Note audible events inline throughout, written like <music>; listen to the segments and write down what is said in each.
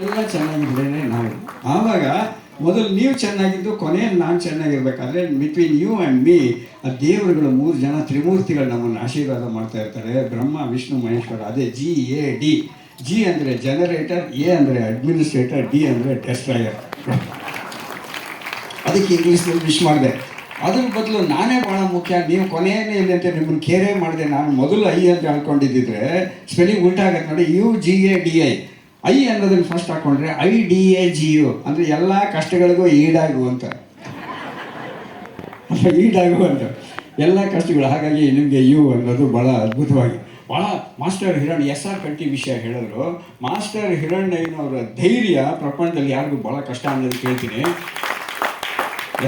ಎಲ್ಲ ಚೆನ್ನಾಗಿದ್ದೇನೆ ನಾವು. ಆವಾಗ ಮೊದಲು ನೀವು ಚೆನ್ನಾಗಿದ್ದು, ಕೊನೆಯಲ್ಲಿ ನಾನು ಚೆನ್ನಾಗಿರ್ಬೇಕಾದ್ರೆ ಬಿಟ್ವೀನ್ ಯು ಆ್ಯಂಡ್ ಮೀ ಆ ದೇವರುಗಳು ಮೂರು ಜನ ತ್ರಿಮೂರ್ತಿಗಳು ನಮ್ಮನ್ನು ಆಶೀರ್ವಾದ ಮಾಡ್ತಾ ಇರ್ತಾರೆ. ಬ್ರಹ್ಮ, ವಿಷ್ಣು, ಮಹೇಶ್ವರ, ಅದೇ ಜಿ ಎ ಡಿ ಜಿ ಅಂದರೆ ಜನರೇಟರ್ ಎ ಅಂದರೆ ಅಡ್ಮಿನಿಸ್ಟ್ರೇಟರ್ ಡಿ ಅಂದರೆ ಡೆಸ್ಟ್ರಾಯರ್ ಅದಕ್ಕೆ ಇಂಗ್ಲೀಷ್ನಲ್ಲಿ ವಿಶ್ ಮಾಡಿದೆ. ಅದ್ರ ಬದಲು ನಾನೇ ಭಾಳ ಮುಖ್ಯ. ನೀವು ಕೊನೆಯೇ ಇಲ್ಲ ಅಂತ ನಿಮ್ಮನ್ನು ಕೇರೇ ಮಾಡಿದೆ. ನಾನು ಮೊದಲು ಐ ಅಂತ ಹೇಳ್ಕೊಂಡಿದ್ದಿದ್ರೆ ಸ್ಪೆಲ್ಲಿಂಗ್ ಉಲ್ಟಾಗತ್ತೆ ನೋಡಿ. U G A D I I ಅನ್ನೋದನ್ನು ಫಸ್ಟ್ ಹಾಕೊಂಡ್ರೆ I D A G U ಅಂದರೆ ಎಲ್ಲ ಕಷ್ಟಗಳಿಗೂ ಈಡಾಗು ಅಂತ ಈಡಾಗು ಅಂತ ಎಲ್ಲ ಕಷ್ಟಗಳು. ಹಾಗಾಗಿ ನಿಮಗೆ ಯು ಅನ್ನೋದು ಭಾಳ ಅದ್ಭುತವಾಗಿ. ಭಾಳ master Hiran S R Kanti ವಿಷಯ ಹೇಳಿದ್ರು. ಮಾಸ್ಟರ್ ಹಿರಣ್ಣಯ್ಯನವರ ಧೈರ್ಯ ಪ್ರಪಂಚದಲ್ಲಿ ಯಾರಿಗೂ ಭಾಳ ಕಷ್ಟ ಅನ್ನೋದು ಕೇಳ್ತೀನಿ.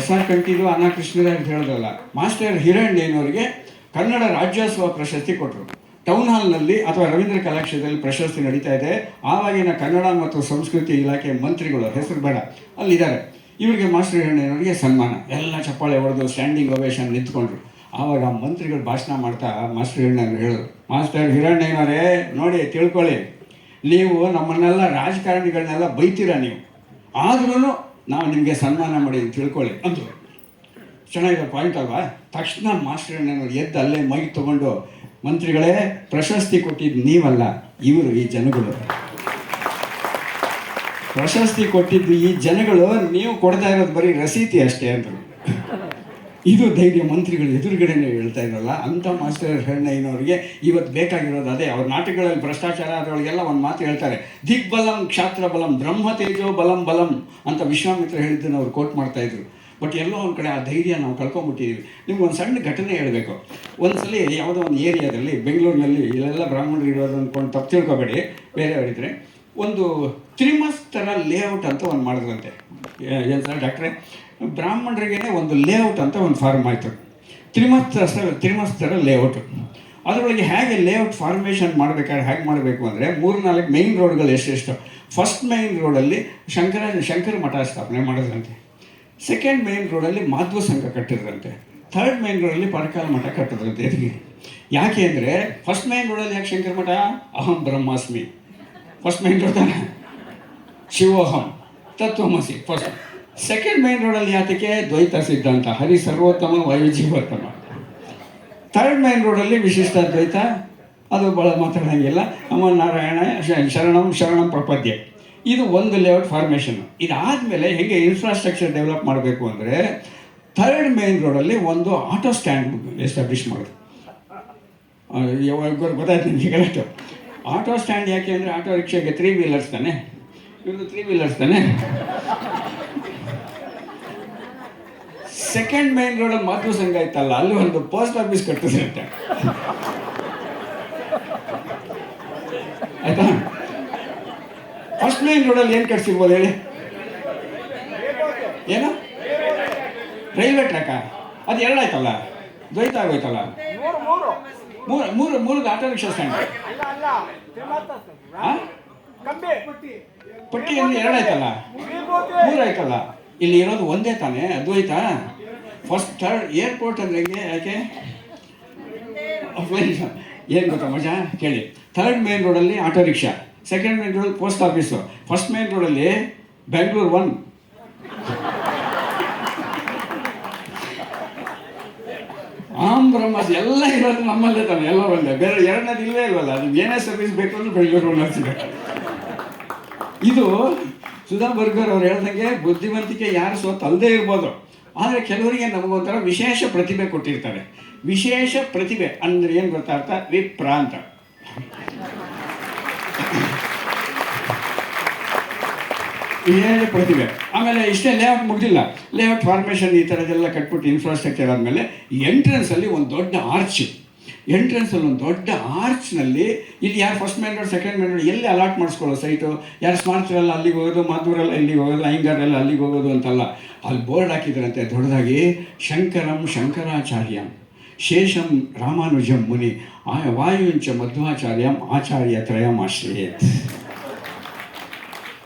ಎಸ್ ಆರ್ ಕಂಟಿದು ಕೃಷ್ಣರೇ ಅಂತ ಹೇಳಿದ್ರಲ್ಲ, ಮಾಸ್ಟರ್ ಹಿರಣ್ಣಯ್ಯನವರಿಗೆ ಕನ್ನಡ ರಾಜ್ಯೋತ್ಸವ ಪ್ರಶಸ್ತಿ ಕೊಟ್ಟರು ಟೌನ್ ಹಾಲ್ನಲ್ಲಿ ಅಥವಾ ರವೀಂದ್ರ ಕಲಾಕ್ಷೇತ್ರದಲ್ಲಿ ಪ್ರಶಸ್ತಿ ನಡೀತಾ ಇದೆ. ಆವಾಗಿನ ಕನ್ನಡ ಮತ್ತು ಸಂಸ್ಕೃತಿ ಇಲಾಖೆ ಮಂತ್ರಿಗಳು, ಹೆಸರು ಬೇಡ, ಅಲ್ಲಿದ್ದಾರೆ. ಇವರಿಗೆ ಮಾಸ್ಟರ್ ಹಿರಣ್ಣಯ್ಯನವರಿಗೆ ಸನ್ಮಾನ. ಎಲ್ಲ ಚಪ್ಪಾಳೆ ಹೊಡೆದು ಸ್ಟ್ಯಾಂಡಿಂಗ್ ಒವೇಶನ್ ನಿಂತ್ಕೊಂಡ್ರು. ಆವಾಗ ಮಂತ್ರಿಗಳು ಭಾಷಣ ಮಾಡ್ತಾ ಮಾಸ್ಟರ್ ಹಿರಣ್ಣಯ್ಯನವರು ಹೇಳಿದ್ರು. ಮಾಸ್ಟರ್ ಹಿರಣ್ಣಯ್ಯನವರೇ, ನೋಡಿ, ತಿಳ್ಕೊಳ್ಳಿ. ನೀವು ನಮ್ಮನ್ನೆಲ್ಲ ರಾಜಕಾರಣಿಗಳನ್ನೆಲ್ಲ ಬೈತೀರ ನೀವು? ಆದ್ರೂ ನಾವು ನಿಮಗೆ ಸನ್ಮಾನ ಮಾಡಿ ತಿಳ್ಕೊಳ್ಳಿ ಅಂದರು. ಚೆನ್ನಾಗಿರೋ ಪಾಯಿಂಟ್ ಅಲ್ವಾ? ತಕ್ಷಣ ಮಾಸ್ಟರ್ ಅಣ್ಣನವ್ರು ಎದ್ದು ಅಲ್ಲೇ ಮೈ ತಗೊಂಡು ಮಂತ್ರಿಗಳೇ, ಪ್ರಶಸ್ತಿ ಕೊಟ್ಟಿದ್ದು ನೀವಲ್ಲ, ಇವರು ಈ ಜನಗಳು. ಪ್ರಶಸ್ತಿ ಕೊಟ್ಟಿದ್ದು ಈ ಜನಗಳು, ನೀವು ಕೊಡ್ತಾ ಇರೋದು ಬರೀ ರಸೀತಿ ಅಷ್ಟೇ ಅಂದರು. ಇದು ಧೈರ್ಯ ಮಂತ್ರಿಗಳು ಎದುರುಗಡೆನೇ ಹೇಳ್ತಾ ಇರಲ್ಲ ಅಂಥ ಮಾಸ್ಟರ್ ಹೆಣ್ಣಯ್ಯನವ್ರಿಗೆ ಇವತ್ತು ಬೇಕಾಗಿರೋದು ಅದೇ. ಅವ್ರ ನಾಟಕಗಳಲ್ಲಿ ಭ್ರಷ್ಟಾಚಾರ ಅದರೊಳಗೆಲ್ಲ ಒಂದು ಮಾತು ಹೇಳ್ತಾರೆ, ದಿಗ್ಬಲಂ ಕ್ಷಾತ್ರ ಬಲಂ ಬ್ರಹ್ಮ ತೇಜೋ ಬಲಂ ಬಲಂ ಅಂತ ವಿಶ್ವಾಮಿತ್ರ ಹೇಳಿದ್ದನ್ನು ಅವ್ರು ಕೋಟ್ ಮಾಡ್ತಾ ಇದ್ರು. ಬಟ್ ಎಲ್ಲೋ ಒಂದು ಕಡೆ ಆ ಧೈರ್ಯ ನಾವು ಕಳ್ಕೊಂಬಿಟ್ಟಿದ್ದೀವಿ ನಿಮ್ಗೆ ಒಂದು ಸಣ್ಣ ಘಟನೆ ಹೇಳಬೇಕು. ಒಂದ್ಸಲಿ ಯಾವುದೋ ಒಂದು ಏರಿಯಾದಲ್ಲಿ, ಬೆಂಗಳೂರಿನಲ್ಲಿ ಇಲ್ಲೆಲ್ಲ ಬ್ರಾಹ್ಮಣರು ಇರೋದು ಅಂದ್ಕೊಂಡು ತಪ್ಪು ತಿಳ್ಕೊಬೇಡಿ, ಬೇರೆಯವರಿದ್ರೆ. ಒಂದು ತ್ರಿಮಸ್ತರ ಲೇಔಟ್ ಅಂತ ಒಂದು ಮಾಡಿದ್ರಂತೆ. ಏನು ಸರ್, ಡಾಕ್ಟ್ರೆ? ಬ್ರಾಹ್ಮಣರಿಗೇ ಒಂದು ಲೇಔಟ್ ಅಂತ ಒಂದು ಫಾರ್ಮ್ ಆಯಿತು. ತ್ರಿಮಸ್ತ ತ್ರಿಮಸ್ತರ ಲೇಔಟ್. ಅದರೊಳಗೆ ಹೇಗೆ ಲೇಔಟ್ ಫಾರ್ಮೇಷನ್ ಮಾಡಬೇಕಾದ್ರೆ, ಹೇಗೆ ಮಾಡಬೇಕು ಅಂದರೆ ಮೂರು ನಾಲ್ಕು ಮೈನ್ ರೋಡ್ಗಳು ಎಷ್ಟೆಷ್ಟು ಫಸ್ಟ್ ಮೈನ್ ರೋಡಲ್ಲಿ ಶಂಕರ ಶಂಕರ ಮಠ ಸ್ಥಾಪನೆ ಮಾಡಿದ್ರಂತೆ. ಸೆಕೆಂಡ್ ಮೇನ್ ರೋಡಲ್ಲಿ ಮಾಧ್ವ ಸಂಘ ಕಟ್ಟಿದ್ರಂತೆ. ಥರ್ಡ್ ರೋಡ್ ರೋಡಲ್ಲಿ ಪರಕಾಲ ಮಠ ಕಟ್ಟಿದ್ರಂತೆ ಇದಕ್ಕೆ ಯಾಕೆ ಅಂದರೆ ಫಸ್ಟ್ ಮೇನ್ ರೋಡಲ್ಲಿ ಯಾಕೆ ಶಂಕರ ಮಠ? ಅಹಂ ಬ್ರಹ್ಮಾಸ್ಮಿ. ಫಸ್ಟ್ ಮೇನ್ ರೋಡ್ ತಾನೆ. ಶಿವೋಹಂ. ತತ್ವಮಸಿ ಫಸ್ಟ್ ಸೆಕೆಂಡ್ ಮೈನ್ ರೋಡಲ್ಲಿ ಯಾತಕ್ಕೆ? ದ್ವೈತ ಸಿದ್ಧಾಂತ. ಹರಿ ಸರ್ವೋತ್ತಮ ಜೀವೋತ್ತಮ. ಥರ್ಡ್ ರೋಡ್ ರೋಡಲ್ಲಿ ವಿಶಿಷ್ಟ ದ್ವೈತ. ಅದು ಭಾಳ ಮಾತಾಡೋಂಗಿಲ್ಲ. ಅಮ್ಮ ನಾರಾಯಣ ಶರಣಂ ಶರಣಂ ಪ್ರಪದ್ಯ. ಇದು ಒಂದು ಲೇಔಟ್ ಫಾರ್ಮೇಷನ್ ಇದಾದಮೇಲೆ ಹೇಗೆ ಇನ್ಫ್ರಾಸ್ಟ್ರಕ್ಚರ್ ಡೆವಲಪ್ ಮಾಡಬೇಕು ಅಂದರೆ ಥರ್ಡ್ ರೋಡ್ ರೋಡಲ್ಲಿ ಒಂದು ಆಟೋ ಸ್ಟ್ಯಾಂಡ್ ಎಸ್ಟಾಬ್ಲಿಷ್ ಮಾಡೋದು. ಗೊತ್ತಾಯ್ತು ನಿಮಗೆ ಕರೆಕ್ಟು ಆಟೋ ಸ್ಟ್ಯಾಂಡ್ ಯಾಕೆ ಅಂದರೆ ಆಟೋ ರಿಕ್ಷಾಗೆ ತ್ರೀ ವೀಲರ್ಸ್ ತಾನೆ? ಇವರು ತ್ರೀ ವೀಲರ್ಸ್ ತಾನೆ? ಸೆಕೆಂಡ್ ಮೈನ್ ರೋಡಲ್ಲಿ ಮಾತೃ ಸಂಘ ಇತ್ತಲ್ಲ, ಅಲ್ಲಿ ಒಂದು ಪೋಸ್ಟ್ ಆಫೀಸ್ ಕಟ್ಟಿಸಿರುತ್ತೆ ಆಯ್ತಾ? ಫಸ್ಟ್ ಮೈನ್ ರೋಡಲ್ಲಿ ಏನು ಕಟ್ಸಿರ್ಬೋದು ಹೇಳಿ? ಏನು? ರೈಲ್ವೆ ಟ್ರ್ಯಾಕ ಅದು ಎರಡಾಯ್ತಲ್ಲ ದ್ವೈತ ಆಗೋಯ್ತಲ್ಲ? ಮೂರು ಮೂರು ಮೂರು ಆಟೋ ರಿಕ್ಷಾ ಸ್ಟ್ಯಾಂಡ್? ಕಂಬಿ ಪಟ್ಟಿಯಲ್ಲಿ ಎರಡಾಯ್ತಲ್ಲ ಮೂರಾಯ್ತಲ್ಲ ಇಲ್ಲಿ ಇರೋದು ಒಂದೇ ತಾನೇ? ಅದ್ವೈತ? ಫಸ್ಟ್ ಥರ್ಡ್ ಏರ್ಪೋರ್ಟ್ ಅಂದ್ರೆ ಹೆಂಗೆ? ಯಾಕೆ? ಏನು ಗೊತ್ತಾ ಮಜಾ? ಕೇಳಿ. ಥರ್ಡ್ ಮೇನ್ ರೋಡಲ್ಲಿ ಆಟೋ ರಿಕ್ಷಾ. ಸೆಕೆಂಡ್ ಮೇನ್ ರೋಡಲ್ಲಿ ಪೋಸ್ಟ್ ಆಫೀಸು ಫಸ್ಟ್ ಮೇನ್ ರೋಡಲ್ಲಿ ಬೆಂಗಳೂರು ಒನ್ ಆಮ್ ಬ್ರಹ್ಮ ಎಲ್ಲ ಇರೋದು ನಮ್ಮಲ್ಲೇ ತಾನೆ, ಎಲ್ಲ ಒಂದೇ. ಬೇರೆ ಎರಡನೇದು ಇಲ್ಲೇ ಇಲ್ವಲ್ಲ? ಅದು ಏನೇ ಸರ್ವಿಸ್ ಬೇಕು ಅಂದ್ರೆ ಬೆಂಗಳೂರು ಸಿಗುತ್ತೆ ಇದು ಸುಧಾ ಬರ್ಗರ್ ಅವ್ರು ಹೇಳ್ದಂಗೆ ಬುದ್ಧಿವಂತಿಕೆ ಯಾರು ಸೋತ್ ಅಲ್ಲದೆ ಇರ್ಬೋದು. ಆದರೆ ಕೆಲವರಿಗೆ ನಮಗೊಂಥರ ವಿಶೇಷ ಪ್ರತಿಭೆ ಕೊಟ್ಟಿರ್ತಾರೆ. ವಿಶೇಷ ಪ್ರತಿಭೆ ಅಂದ್ರೆ ಏನು ಗೊತ್ತಾಗ್ತಾ? ವಿಪ್ರಾಂತ ವಿಶೇಷ ಕೊಡ್ತೀವಿ? ಆಮೇಲೆ ಇಷ್ಟೇ ಲೇಔಟ್ ಮುಗ್ದಿಲ್ಲ. ಲೇಔಟ್ ಫಾರ್ಮೇಷನ್ ಈ ಥರದ್ದೆಲ್ಲ ಕಟ್ಬಿಟ್ಟು ಇನ್ಫ್ರಾಸ್ಟ್ರಕ್ಚರ್ ಆದಮೇಲೆ ಎಂಟ್ರೆನ್ಸಲ್ಲಿ ಒಂದು ದೊಡ್ಡ ಆರ್ಚ್ ಎಂಟ್ರೆನ್ಸಲ್ಲಿ ಒಂದು ದೊಡ್ಡ ಆರ್ಚ್ನಲ್ಲಿ ಇಲ್ಲಿ ಯಾರು first main road second main road ಎಲ್ಲಿ ಅಲಾಟ್ ಮಾಡಿಸ್ಕೊಳ್ಳೋ ಸೈಟು ಯಾರು ಸ್ಮಾರ್ತರೆಲ್ಲ ಅಲ್ಲಿಗೆ ಹೋಗೋದು ಮಾದೂರೆಲ್ಲ ಇಲ್ಲಿಗೆ ಹೋಗೋದು ಅಯ್ಯಂಗಾರೆಲ್ಲ ಅಲ್ಲಿಗೆ ಹೋಗೋದು ಅಂತಲ್ಲ. ಅಲ್ಲಿ ಬೋರ್ಡ್ ಹಾಕಿದ್ರಂತೆ ದೊಡ್ಡದಾಗಿ ಶಂಕರಂ ಶಂಕರಾಚಾರ್ಯಂ, ಶೇಷಂ ರಾಮಾನುಜಂ ಮುನಿ, ಆ ವಾಯುಂಚ ಮಧ್ವಾಚಾರ್ಯಂ ಆಚಾರ್ಯ ತ್ರಯಂ ಆಶ್ರಯೇತ್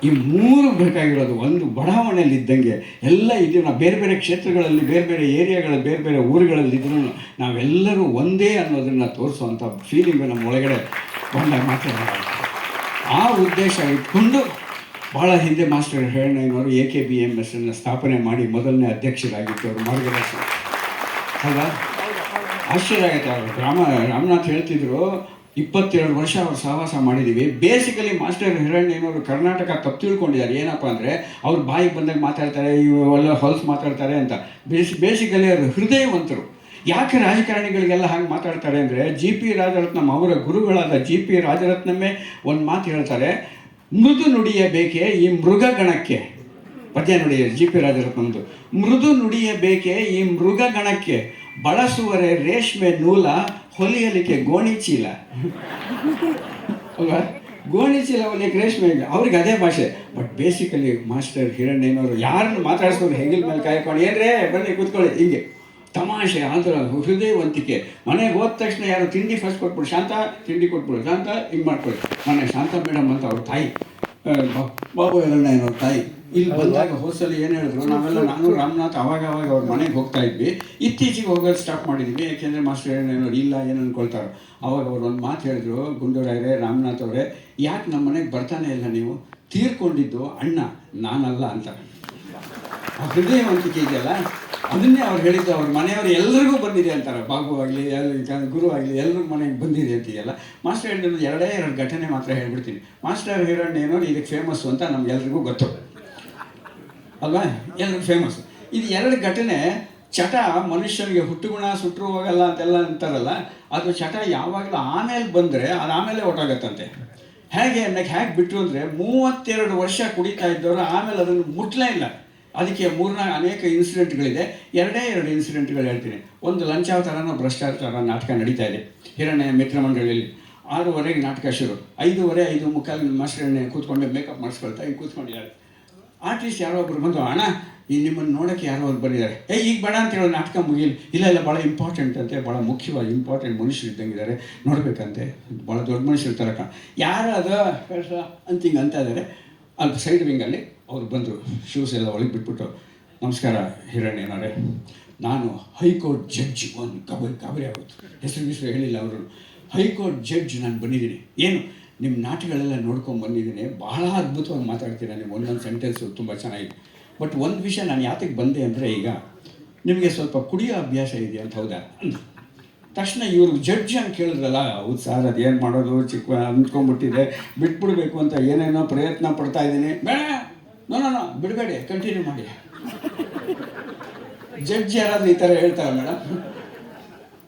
ಈ ಮೂರು ಬೇಕಾಗಿರೋದು ಒಂದು ಬಡಾವಣೆಯಲ್ಲಿ ಇದ್ದಂಗೆ ಎಲ್ಲ ಇದೀವಿ ನಾವು ಬೇರೆ ಬೇರೆ ಕ್ಷೇತ್ರಗಳಲ್ಲಿ ಬೇರೆ ಬೇರೆ ಏರಿಯಾಗಳ ಬೇರೆ ಬೇರೆ ಊರುಗಳಲ್ಲಿ ಇದ್ರೂ ನಾವೆಲ್ಲರೂ ಒಂದೇ ಅನ್ನೋದನ್ನು ತೋರಿಸುವಂಥ ಫೀಲಿಂಗ್ ನಮ್ಮ ಒಳಗಡೆ ಬಂದಾಗ ಮಾತ್ರ ಆ ಉದ್ದೇಶ ಇಟ್ಕೊಂಡು ಭಾಳ ಹಿಂದೆ master ಹಿರಣ್ಣಯ್ಯನವರು A K B M S ಅನ್ನು ಸ್ಥಾಪನೆ ಮಾಡಿ ಮೊದಲನೇ ಅಧ್ಯಕ್ಷರಾಗಿತ್ತು ಅವರು ಮಾರ್ಗದರ್ಶನ ಅಲ್ವಾ ಆಶ್ಚರ್ಯ ಆಗುತ್ತೆ ಅವರು. ರಾಮ ರಾಮನಾಥ್ ಹೇಳ್ತಿದ್ರು ಇಪ್ಪತ್ತೆರಡು ವರ್ಷ ಅವ್ರು ಸಹವಾಸ ಮಾಡಿದ್ದೀವಿ ಬೇಸಿಕಲಿ ಮಾಸ್ಟರ್ ಹಿರಣ್ಯನವರು ಕರ್ನಾಟಕ ತಪ್ಪು ತಿಳ್ಕೊಂಡಿದ್ದಾರೆ. ಏನಪ್ಪ ಅಂದರೆ ಅವ್ರು ಬಾಯಿಗೆ ಬಂದಾಗ ಮಾತಾಡ್ತಾರೆ ಇವೆಲ್ಲ ಹೊಲ್ಸ್ ಮಾತಾಡ್ತಾರೆ ಅಂತ. ಬೇಸ್ ಬೇಸಿಕಲಿ ಅವರು ಹೃದಯವಂತರು. ಯಾಕೆ ರಾಜಕಾರಣಿಗಳಿಗೆಲ್ಲ ಹಾಗೆ ಮಾತಾಡ್ತಾರೆ ಅಂದರೆ ಜಿ ಪಿ ರಾಜರತ್ನಂ ಅವರ ಗುರುಗಳಾದ ಜಿ ಪಿ ರಾಜರತ್ನಮ್ಮೇ ಒಂದು ಮಾತು ಹೇಳ್ತಾರೆ, ಮೃದು ನುಡಿಯ ಬೇಕೆ ಈ ಮೃಗಗಣಕ್ಕೆ. ಪದ್ಯ ನುಡಿಯ ಜಿ ಪಿ ರಾಜರತ್ನಂದು ಮೃದು ನುಡಿಯ ಬೇಕೆ ಈ ಮೃಗಗಣಕ್ಕೆ. ಬಳಸುವರೆ ರೇಷ್ಮೆ ನೂಲ ಹೊಲಿಯಲಿಕ್ಕೆ ಗೋಣಿ ಚೀಲ. ಅಲ್ವಾ? ಗೋಣಿ ಚೀಲ ಹೊಲಿಯಕ್ಕೆ ರೇಷ್ಮೆ ಅವ್ರಿಗೆ ಅದೇ ಭಾಷೆ. ಬಟ್ ಬೇಸಿಕಲಿ ಮಾಸ್ಟರ್ ಹಿರಣ್ಣಯ್ಯನವರು ಯಾರನ್ನು ಮಾತಾಡಿಸ್ಕೊಂಡು ಹೆಂಗಿಲ್ ಮೇಲೆ ಕಾಯ್ಕೊಂಡು, ಏನ್ರೇ, ಬನ್ನಿ ಕೂತ್ಕೊಳ್ಳಿ, ಹಿಂಗೆ. ತಮಾಷೆ ಆದ್ರ ಹೃದಯವಂತಿಕೆ ಮನೆಗೆ ಹೋದ ತಕ್ಷಣ ಯಾರು ತಿಂಡಿ ಫಸ್ಟ್ ಕೊಟ್ಬಿಡು, ಶಾಂತ, ತಿಂಡಿ ಕೊಟ್ಬಿಡು, ಶಾಂತ, ಹಿಂಗೆ ಮಾಡ್ಕೊಳ್ಳಿ. ಮನೆ ಶಾಂತ ಮೇಡಮ್ ಅಂತ ಅವ್ರ ತಾಯಿ ಬಾಬು ಹಿರಣ್ಣಯ್ಯನವ್ರ ತಾಯಿ. ಇಲ್ಲಿ ಬಂದಾಗ ಹೋಸಲ್ಲಿ ಏನು ಹೇಳಿದ್ರು? ನಾವೆಲ್ಲ ನಾನು, ರಾಮನಾಥ್ ಅವಾಗ ಅವಾಗ ಅವ್ರ ಮನೆಗೆ ಹೋಗ್ತಾ ಇದ್ವಿ. ಇತ್ತೀಚೆಗೆ ಹೋಗೋದು ಸ್ಟಾಪ್ ಮಾಡಿದ್ವಿ. ಯಾಕೆಂದರೆ ಮಾಸ್ಟರ್ ಏನೋ ಇಲ್ಲ, ಏನು ಅಂದ್ಕೊಳ್ತಾರೋ ಅವಾಗ ಅವ್ರು ಒಂದು ಮಾತು ಹೇಳಿದ್ರು ಗುಂಡೂರಾಯರೇ ರಾಮನಾಥ್ ಅವರೇ, ಯಾಕೆ ನಮ್ಮ ಮನೆಗೆ ಬರ್ತಾನೆ ಇಲ್ಲ ನೀವು? ತೀರ್ಕೊಂಡಿದ್ದು ಅಣ್ಣ, ನಾನಲ್ಲ ಅಂತ. ಆ ಹೃದಯವಂತಿಕೆ ಇದೆಯಲ್ಲ? ಅದನ್ನೇ ಅವ್ರು ಹೇಳಿದ್ದು. ಅವ್ರ ಮನೆಯವರು ಎಲ್ಲರಿಗೂ ಬಂದಿದೆ ಅಂತಾರೆ. ಬಾಬು ಆಗಲಿ ಎಲ್ಲ ಗುರು ಆಗಲಿ ಎಲ್ಲರ ಮನೆಗೆ ಬಂದಿದೆ ಅಂತೀಯಲ್ಲ ಮಾಸ್ಟರ್ ಹೇಳಿದ್ರು ಎರಡೇ ಎರಡು ಘಟನೆ ಮಾತ್ರ ಹೇಳ್ಬಿಡ್ತೀನಿ. ಮಾಸ್ಟರ್ ಹಿರಣ್ಣಯ್ಯನವ್ರು ಇದಕ್ಕೆ ಫೇಮಸ್ಸು ಅಂತ ನಮ್ಗೆಲ್ರಿಗೂ ಗೊತ್ತು. ಅಲ್ವಾ? ಎಲ್ಲರೂ ಫೇಮಸ್ ಇದು ಎರಡು ಘಟನೆ, ಚಟ ಮನುಷ್ಯನಿಗೆ ಹುಟ್ಟುಗುಣ ಸುಟ್ಟರು ಹೋಗಲ್ಲ ಅಂತೆಲ್ಲ ಅಂತಾರಲ್ಲ, ಅದು ಚಟ ಯಾವಾಗಲೂ ಆಮೇಲೆ ಬಂದರೆ ಅದು ಆಮೇಲೆ ಒಟ್ಟಾಗತ್ತಂತೆ. ಹೇಗೆ ಅನ್ನಕ್ಕೆ ಹೇಗೆ ಬಿಟ್ಟರು ಅಂದರೆ, ಮೂವತ್ತೆರಡು ವರ್ಷ ಕುಡಿತಾ ಇದ್ದವರು ಆಮೇಲೆ ಅದನ್ನು ಮುಟ್ಲೇ ಇಲ್ಲ. ಅದಕ್ಕೆ ಮೂರನೇ, ಅನೇಕ ಇನ್ಸಿಡೆಂಟ್ಗಳಿದೆ. ಎರಡೇ ಎರಡು ಇನ್ಸಿಡೆಂಟ್ಗಳು ಹೇಳ್ತೀನಿ. ಒಂದು ಲಂಚಾವತಾರನೋ ಭ್ರಷ್ಟಾಚಾರ ನಾಟಕ ನಡೀತಾ ಇದೆ, ಹಿರಣ್ಯ ಮಿತ್ರ ಮಂಡಳಿಯಲ್ಲಿ. ಆರೂವರೆಗೆ ನಾಟಕ ಶುರು. ಐದೂವರೆ, ಐದು ಮುಕ್ಕಾಲು ಮಾಸ್ಟರ್ ಕೂತ್ಕೊಂಡು ಮೇಕಪ್ ಮಾಡಿಸ್ಕೊಳ್ತಾ ಹಿಂಗೆ ಕೂತ್ಕೊಂಡಿದ್ದಾರೆ. ಆರ್ಟಿಸ್ಟ್ ಯಾರೋ ಒಬ್ರು ಬಂದು ಅಣ್ಣ, ಈ ನಿಮ್ಮನ್ನು ನೋಡೋಕ್ಕೆ ಯಾರೋ ಅವ್ರು ಬಂದಿದ್ದಾರೆ. ಏ, ಈಗ ಬೇಡ ಅಂತ ಹೇಳೋ, ನಾಟಕ ಮುಗಿಲಿ ಇಲ್ಲ ಇಲ್ಲ ಭಾಳ ಇಂಪಾರ್ಟೆಂಟ್ ಅಂತೆ ಭಾಳ ಮುಖ್ಯವಾಗಿ ಇಂಪಾರ್ಟೆಂಟ್ ಮನುಷ್ಯರು ಇದ್ದಂಗಿದ್ದಾರೆ ನೋಡಬೇಕಂತೆ. ಭಾಳ ದೊಡ್ಡ ಮನುಷ್ಯರು ಥರ ಕಾಣ. ಯಾರು ಅದು ಅಂತ ಹಿಂಗೆ ಅಂತ ಇದ್ದಾರೆ. ಅಲ್ಲಿ ಸೈಡ್ ವಿಂಗಲ್ಲಿ ಅವ್ರು ಬಂದರು ಶೂಸ್ ಎಲ್ಲ ಒಳಗೆ ಬಿಟ್ಬಿಟ್ಟು, ನಮಸ್ಕಾರ ಹಿರಣ್ಯನವರೇ ನಾನು ಹೈಕೋರ್ಟ್ ಜಡ್ಜ್ ಒಂದು ಕಬರಿ ಕಬರಿ ಆಗುತ್ತೆ ಹೆಸರು ಹೆಸರು ಹೇಳಿಲ್ಲ ಅವರು. ಹೈಕೋರ್ಟ್ ಜಡ್ಜ್ ನಾನು ಬಂದಿದ್ದೀನಿ. ಏನು? ನಿಮ್ಮ ನಾಟಕಗಳೆಲ್ಲ ನೋಡ್ಕೊಂಡು ಬಂದಿದ್ದೀನಿ. ಬಹಳ ಅದ್ಭುತವಾಗಿ ಮಾತಾಡ್ತೀರಾ ನೀವು. ಒಂದೊಂದು ಸೆಂಟೆನ್ಸು ತುಂಬ ಚೆನ್ನಾಗಿದೆ ಬಟ್ ಒಂದು ವಿಷಯ ನಾನು ಯಾತಕ್ಕೆ ಬಂದೆ ಅಂದರೆ ಈಗ ನಿಮಗೆ ಸ್ವಲ್ಪ ಕುಡಿಯೋ ಅಭ್ಯಾಸ ಇದೆ ಅಂತ ಹೌದಾ. ತಕ್ಷಣ ಇವರು ಜಡ್ಜ್ ಅಂತ ಕೇಳಿದ್ರಲ್ಲ, ಹೌದು ಸರ್ ಏನು ಮಾಡೋದು, ಚಿಕ್ಕ ಅಂದ್ಕೊಂಡ್ಬಿಟ್ಟಿದೆ. ಬಿಟ್ಬಿಡ್ಬೇಕು ಅಂತ ಏನೇನೋ ಪ್ರಯತ್ನ ಪಡ್ತಾ ಇದ್ದೀನಿ. ಬೇಡ ನೋ ನೋ ಬಿಡಬೇಡಿ ಕಂಟಿನ್ಯೂ ಮಾಡಿ. ಜಡ್ಜ್ ಯಾರಾದರೂ ಈ ಥರ ಹೇಳ್ತಾರೆ ಮೇಡಮ್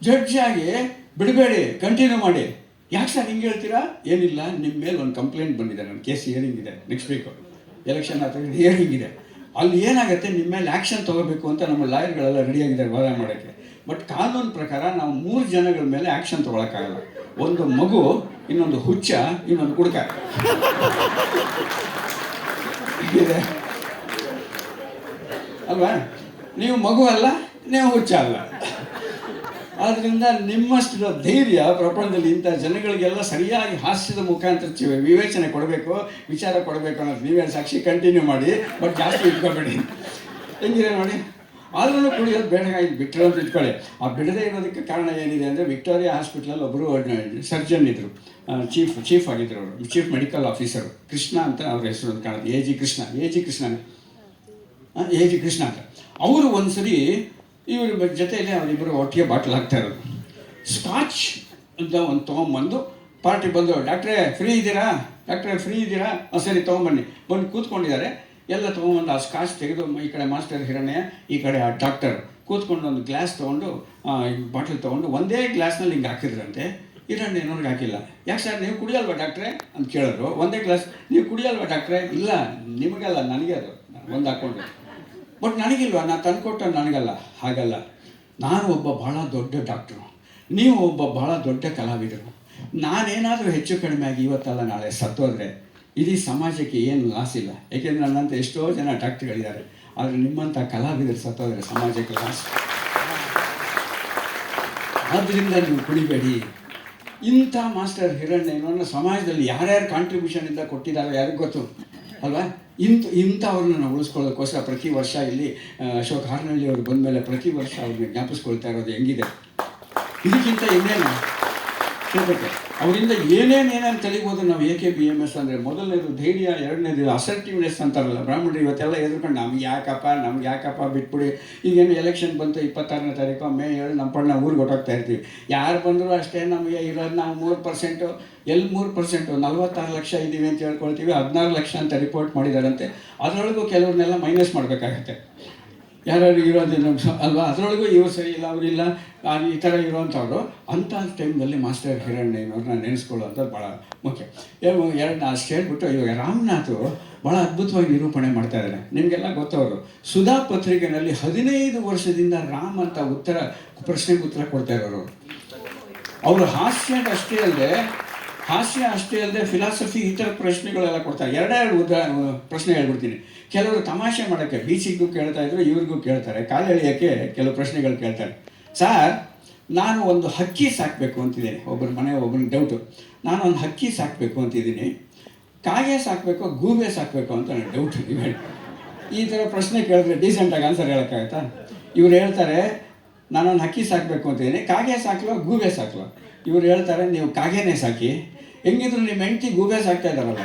ಜಡ್ಜ್ ಆಗಿ, ಬಿಡಬೇಡಿ ಕಂಟಿನ್ಯೂ ಮಾಡಿ. ಯಾಕೆ ಸರ್ ಹಿಂಗೆ ಹೇಳ್ತೀರಾ? ಏನಿಲ್ಲ ನಿಮ್ಮ ಮೇಲೆ ಒಂದು ಕಂಪ್ಲೇಂಟ್ ಬಂದಿದೆ ನನ್ನ ಕೇಸ್ ಹಿಯರಿಂಗ್ ಇದೆ ನೆಕ್ಸ್ಟ್ ವೀಕು ಎಲೆಕ್ಷನ್ ಆತ ಹಿಯರಿಂಗ್ ಇದೆ. ಅಲ್ಲಿ ಏನಾಗುತ್ತೆ ನಿಮ್ಮ ಮೇಲೆ ಆ್ಯಕ್ಷನ್ ತೊಗೋಬೇಕು ಅಂತ ನಮ್ಮ ಲಾಯರ್ಗಳೆಲ್ಲ ರೆಡಿಯಾಗಿದ್ದಾರೆ ವಾದ ಮಾಡೋಕ್ಕೆ. ಬಟ್ ಕಾನೂನು ಪ್ರಕಾರ ನಾವು ಮೂರು ಜನಗಳ ಮೇಲೆ ಆ್ಯಕ್ಷನ್ ತೊಗೊಳಕ್ಕಾಗಲ್ಲ. ಒಂದು ಮಗು, ಇನ್ನೊಂದು ಹುಚ್ಚ, ಇನ್ನೊಂದು ಹುಡುಕ ಇದೆ. ಅಲ್ವಾ? ನೀವು ಮಗು ಅಲ್ಲ, ನೀವು ಹುಚ್ಚ ಅಲ್ಲ. ಆದ್ರಿಂದ ನಿಮ್ಮಷ್ಟು ಧೈರ್ಯ ಪ್ರಪಂಚದಲ್ಲಿ ಇಂಥ ಜನಗಳಿಗೆಲ್ಲ ಸರಿಯಾಗಿ ಹಾಸ್ಯದ ಮುಖಾಂತರ ವಿವೇಚನೆ ಕೊಡಬೇಕು, ವಿಚಾರ ಕೊಡಬೇಕು ಅನ್ನೋದು ನೀವೇ ಸಾಕ್ಷಿ ಕಂಟಿನ್ಯೂ ಮಾಡಿ ಬಟ್ ಜಾಸ್ತಿ ಇಟ್ಕೋಬೇಡಿ. ಹೆಂಗಿದೆ ನೋಡಿ? ಆದ್ರೂ ಕುಡಿಯೋದು ಬೇಡ, ಇದು ಬಿಟ್ಟರೆ ಅಂತ ಇಟ್ಕೊಳ್ಳಿ. ಆ ಬಿಡದೆ ಇರೋದಕ್ಕೆ ಕಾರಣ ಏನಿದೆ ಅಂದರೆ ವಿಕ್ಟೋರಿಯಾ ಹಾಸ್ಪಿಟ್ಲಲ್ಲಿ ಒಬ್ಬರು ಸರ್ಜನ್ ಇದ್ದರು ಚೀಫ್ ಚೀಫ್ ಆಗಿದ್ರು ಅವರು. ಚೀಫ್ ಮೆಡಿಕಲ್ ಆಫೀಸರು ಕೃಷ್ಣ ಅಂತ ಅವ್ರ ಹೆಸರು ಕಾಣುತ್ತೆ. A G Krishna. A G Krishna A G Krishna ಅಂತ. ಅವರು ಒಂದ್ಸರಿ ಇವ್ರ ಜೊತೆಯಲ್ಲಿ ಅವರಿಬ್ಬರು ಒಟ್ಟಿಗೆ ಬಾಟ್ಲ್ ಹಾಕ್ತಾ ಇರೋದು. ಸ್ಕಾಚ್ ಅಂತ ಒಂದು ತೊಗೊಂಬಂದು ಪಾರ್ಟಿ ಬಂದು, ಡಾಕ್ಟ್ರೇ ಫ್ರೀ ಇದ್ದೀರಾ? ಡಾಕ್ಟ್ರೇ ಫ್ರೀ ಇದ್ದೀರಾ? ಸರಿ ತೊಗೊಂಬನ್ನಿ ಬಂದು ಕೂತ್ಕೊಂಡಿದ್ದಾರೆ. ಎಲ್ಲ ತೊಗೊಂಬಂದು ಆ ಸ್ಕಾಚ್ ತೆಗೆದು ಈ ಕಡೆ ಮಾಸ್ಟರ್ ಹಿರಣ್ಯ, ಈ ಕಡೆ ಆ ಡಾಕ್ಟರ್ ಕೂತ್ಕೊಂಡು ಒಂದು ಗ್ಲಾಸ್ ತೊಗೊಂಡು ಬಾಟ್ಲ್ ತೊಗೊಂಡು ಒಂದೇ ಗ್ಲಾಸ್ನಲ್ಲಿ ಹಿಂಗೆ ಹಾಕಿದ್ರಂತೆ. ಹಿರಣ್ಯ ನೋಡಿ ಹಾಕಿಲ್ಲ. ಯಾಕೆ ಸರ್, ನೀವು ಕುಡಿಯಲ್ವಾ ಡಾಕ್ಟ್ರೇ? ಅಂತ ಕೇಳಿದ್ರು. ಒಂದೇ ಗ್ಲಾಸ್ ನೀವು ಕುಡಿಯಲ್ವಾ ಡಾಕ್ಟ್ರೇ? ಇಲ್ಲ, ನಿಮಗೆಲ್ಲ, ನನಗೆ ಅದು. ಒಂದು ಹಾಕ್ಕೊಂಡು. ಬಟ್ ನನಗಿಲ್ವ? ನಾನು ತಂದುಕೊಟ್ಟ ನನಗಲ್ಲ. ಹಾಗಲ್ಲ. ನಾನು ಒಬ್ಬ ಬಹಳ ದೊಡ್ಡ ಡಾಕ್ಟ್ರು ನೀವು ಒಬ್ಬ ಬಹಳ ದೊಡ್ಡ ಕಲಾವಿದರು. ನಾನೇನಾದರೂ ಹೆಚ್ಚು ಕಡಿಮೆ ಆಗಿ ಇವತ್ತಲ್ಲ ನಾಳೆ ಸತ್ತೋದ್ರೆ ಇಡೀ ಸಮಾಜಕ್ಕೆ ಏನು ಲಾಸ್ ಇಲ್ಲ. ಏಕೆಂದರೆ ನನ್ನಂಥ ಎಷ್ಟೋ ಜನ ಡಾಕ್ಟ್ರುಗಳಿದ್ದಾರೆ. ಆದರೆ ನಿಮ್ಮಂಥ ಕಲಾವಿದರು ಸತ್ತೋದ್ರೆ ಸಮಾಜಕ್ಕೆ ಲಾಸ್ ಆದ್ದರಿಂದ ನೀವು ಕುಡಿಬೇಡಿ ಇಂಥ ಮಾಸ್ಟರ್ ಹಿರಣ್ಯನನ್ನು ಸಮಾಜದಲ್ಲಿ ಯಾರ್ಯಾರು ಕಾಂಟ್ರಿಬ್ಯೂಷನ್ ಇಂದ ಕೊಟ್ಟಿದ್ದಾರೆ ಯಾರಿಗೂ ಗೊತ್ತು? ಅಲ್ವಾ? ಇಂಥ, ಇಂಥವ್ರನ್ನ ನಾವು ಉಳಿಸ್ಕೊಳ್ಳೋದಕ್ಕೋಸ್ಕರ ಪ್ರತಿ ವರ್ಷ ಇಲ್ಲಿ ಅಶೋಕ್ ಹಾರ್ನಳ್ಳಿ ಅವರು ಬಂದ ಮೇಲೆ ಪ್ರತಿ ವರ್ಷ ಅವ್ರನ್ನ ಜ್ಞಾಪಿಸ್ಕೊಳ್ತಾ ಇರೋದು ಹೆಂಗಿದೆ? ಇದಕ್ಕಿಂತ ಇನ್ನೇನು? ಅವರಿಂದ ಏನೇನು ಏನೇನು ನಾವು A K B M S ಅಂದರೆ? ಮೊದಲನೇದು ಧೈರ್ಯ, ಎರಡನೇದು ಅಸರ್ಟಿವ್ನೆಸ್ ಅಂತಾರಲ್ಲ ಬ್ರಾಹ್ಮಣರು ಇವತ್ತೆಲ್ಲ ಎದುರ್ಕೊಂಡು, ನಮ್ಗೆ ಯಾಕಪ್ಪ ನಮ್ಗೆ ಯಾಕಪ್ಪ ಬಿಟ್ಬಿಡಿ. ಈಗೇನು ಎಲೆಕ್ಷನ್ ಬಂತು ಇಪ್ಪತ್ತಾರನೇ ತಾರೀಕು, ಮೇ ಏಳು ನಮ್ಮ ಪಣ್ಣ ಊರಿಗೆ ಹೊಟ್ಟೋಗ್ತಾ ಇರ್ತೀವಿ. ಯಾರು ಬಂದರೂ ಅಷ್ಟೇ ನಮಗೆ ಇರೋದು ನಾವು ಮೂರು ಪರ್ಸೆಂಟು ಎಲ್ಲಿ ಮೂರು ಪರ್ಸೆಂಟು ನಲ್ವತ್ತಾರು ಲಕ್ಷ ಇದ್ದೀವಿ ಅಂತ ಹೇಳ್ಕೊಳ್ತೀವಿ. ಹದಿನಾರು ಲಕ್ಷ ಅಂತ ರಿಪೋರ್ಟ್ ಮಾಡಿದಾರಂತೆ. ಅದರೊಳಗೂ ಕೆಲವ್ರನ್ನೆಲ್ಲ ಮೈನಸ್ ಮಾಡಬೇಕಾಗತ್ತೆ. ಯಾರ್ಯಾರು ಇರೋದಿಲ್ಲ ಅಲ್ವಾ? ಅದರೊಳಗೂ ಇವ್ರು ಸರಿ ಇಲ್ಲ ಅವರಿಲ್ಲ ಈ ಥರ ಇರೋವಂಥವ್ರು ಅಂಥ ಟೈಮ್ನಲ್ಲಿ ಮಾಸ್ಟರ್ ಹಿರಣ್ಣಯ್ಯನವ್ರನ್ನ ಅಂತ ಭಾಳ ಮುಖ್ಯ. ಎರಡು ಅಷ್ಟು ಹೇಳ್ಬಿಟ್ಟು ಇವಾಗ ರಾಮನಾಥ್ ಭಾಳ ಅದ್ಭುತವಾಗಿ ನಿರೂಪಣೆ ಮಾಡ್ತಾ ಇದ್ದಾರೆ ನಿಮಗೆಲ್ಲ ಗೊತ್ತವರು ಸುಧಾ ಪತ್ರಿಕೆಯಲ್ಲಿ ಹದಿನೈದು ವರ್ಷದಿಂದ ರಾಮ್ ಅಂತ ಉತ್ತರ, ಪ್ರಶ್ನೆಗೆ ಉತ್ತರ ಕೊಡ್ತಾ ಇರೋರು. ಅವರು ಹಾಸ್ಯದಷ್ಟೇ ಅಲ್ಲದೆ ಹಾಸ್ಯ ಅಷ್ಟೇ ಅಲ್ಲದೆ ಫಿಲಾಸಫಿ ಈ ಪ್ರಶ್ನೆಗಳೆಲ್ಲ ಕೊಡ್ತಾರೆ. ಎರಡೆರಡು ಉದಾ, ಪ್ರಶ್ನೆ ಹೇಳ್ಬಿಡ್ತೀನಿ. ಕೆಲವರು ತಮಾಷೆ ಮಾಡೋಕ್ಕೆ ಬೀಚಿಗೂ ಕೇಳ್ತಾ ಇದ್ರು, ಇವ್ರಿಗೂ ಕೇಳ್ತಾರೆ. ಕಾಲು ಎಳೆಯೋಕ್ಕೆ ಕೆಲವು ಪ್ರಶ್ನೆಗಳು ಕೇಳ್ತಾರೆ. ಸರ್, ನಾನು ಒಂದು ಹಕ್ಕಿ ಸಾಕಬೇಕು ಅಂತಿದ್ದೀನಿ. ಒಬ್ಬರ ಮನೆ ಒಬ್ಬನ ಡೌಟು ನಾನು ಒಂದು ಹಕ್ಕಿ ಸಾಕಬೇಕು ಅಂತಿದ್ದೀನಿ. ಕಾಗೆ ಸಾಕಬೇಕು, ಗೂಬೆ ಸಾಕಬೇಕು ಅಂತ ನನಗೆ ಡೌಟ್ ಈ ಥರ ಪ್ರಶ್ನೆ ಕೇಳಿದ್ರೆ ಡೀಸೆಂಟಾಗಿ ಆನ್ಸರ್ ಹೇಳೋಕ್ಕಾಗತ್ತಾ? ಇವ್ರು ಹೇಳ್ತಾರೆ ನಾನೊಂದು ಹಕ್ಕಿ ಸಾಕಬೇಕು ಅಂತಿದ್ದೀನಿ ಕಾಗೆ ಸಾಕಲೋ, ಗೂಬೆ ಸಾಕಲೋ. ಇವ್ರು ಹೇಳ್ತಾರೆ, ನೀವು ಕಾಗೆನೇ ಸಾಕಿ. ಹೆಂಗಿದ್ರು ನಿಮ್ಮ ಹೆಂಡತಿ ಗೂಬೆ ಸಾಕ್ತಾ ಇದ್ದಾರಲ್ಲ.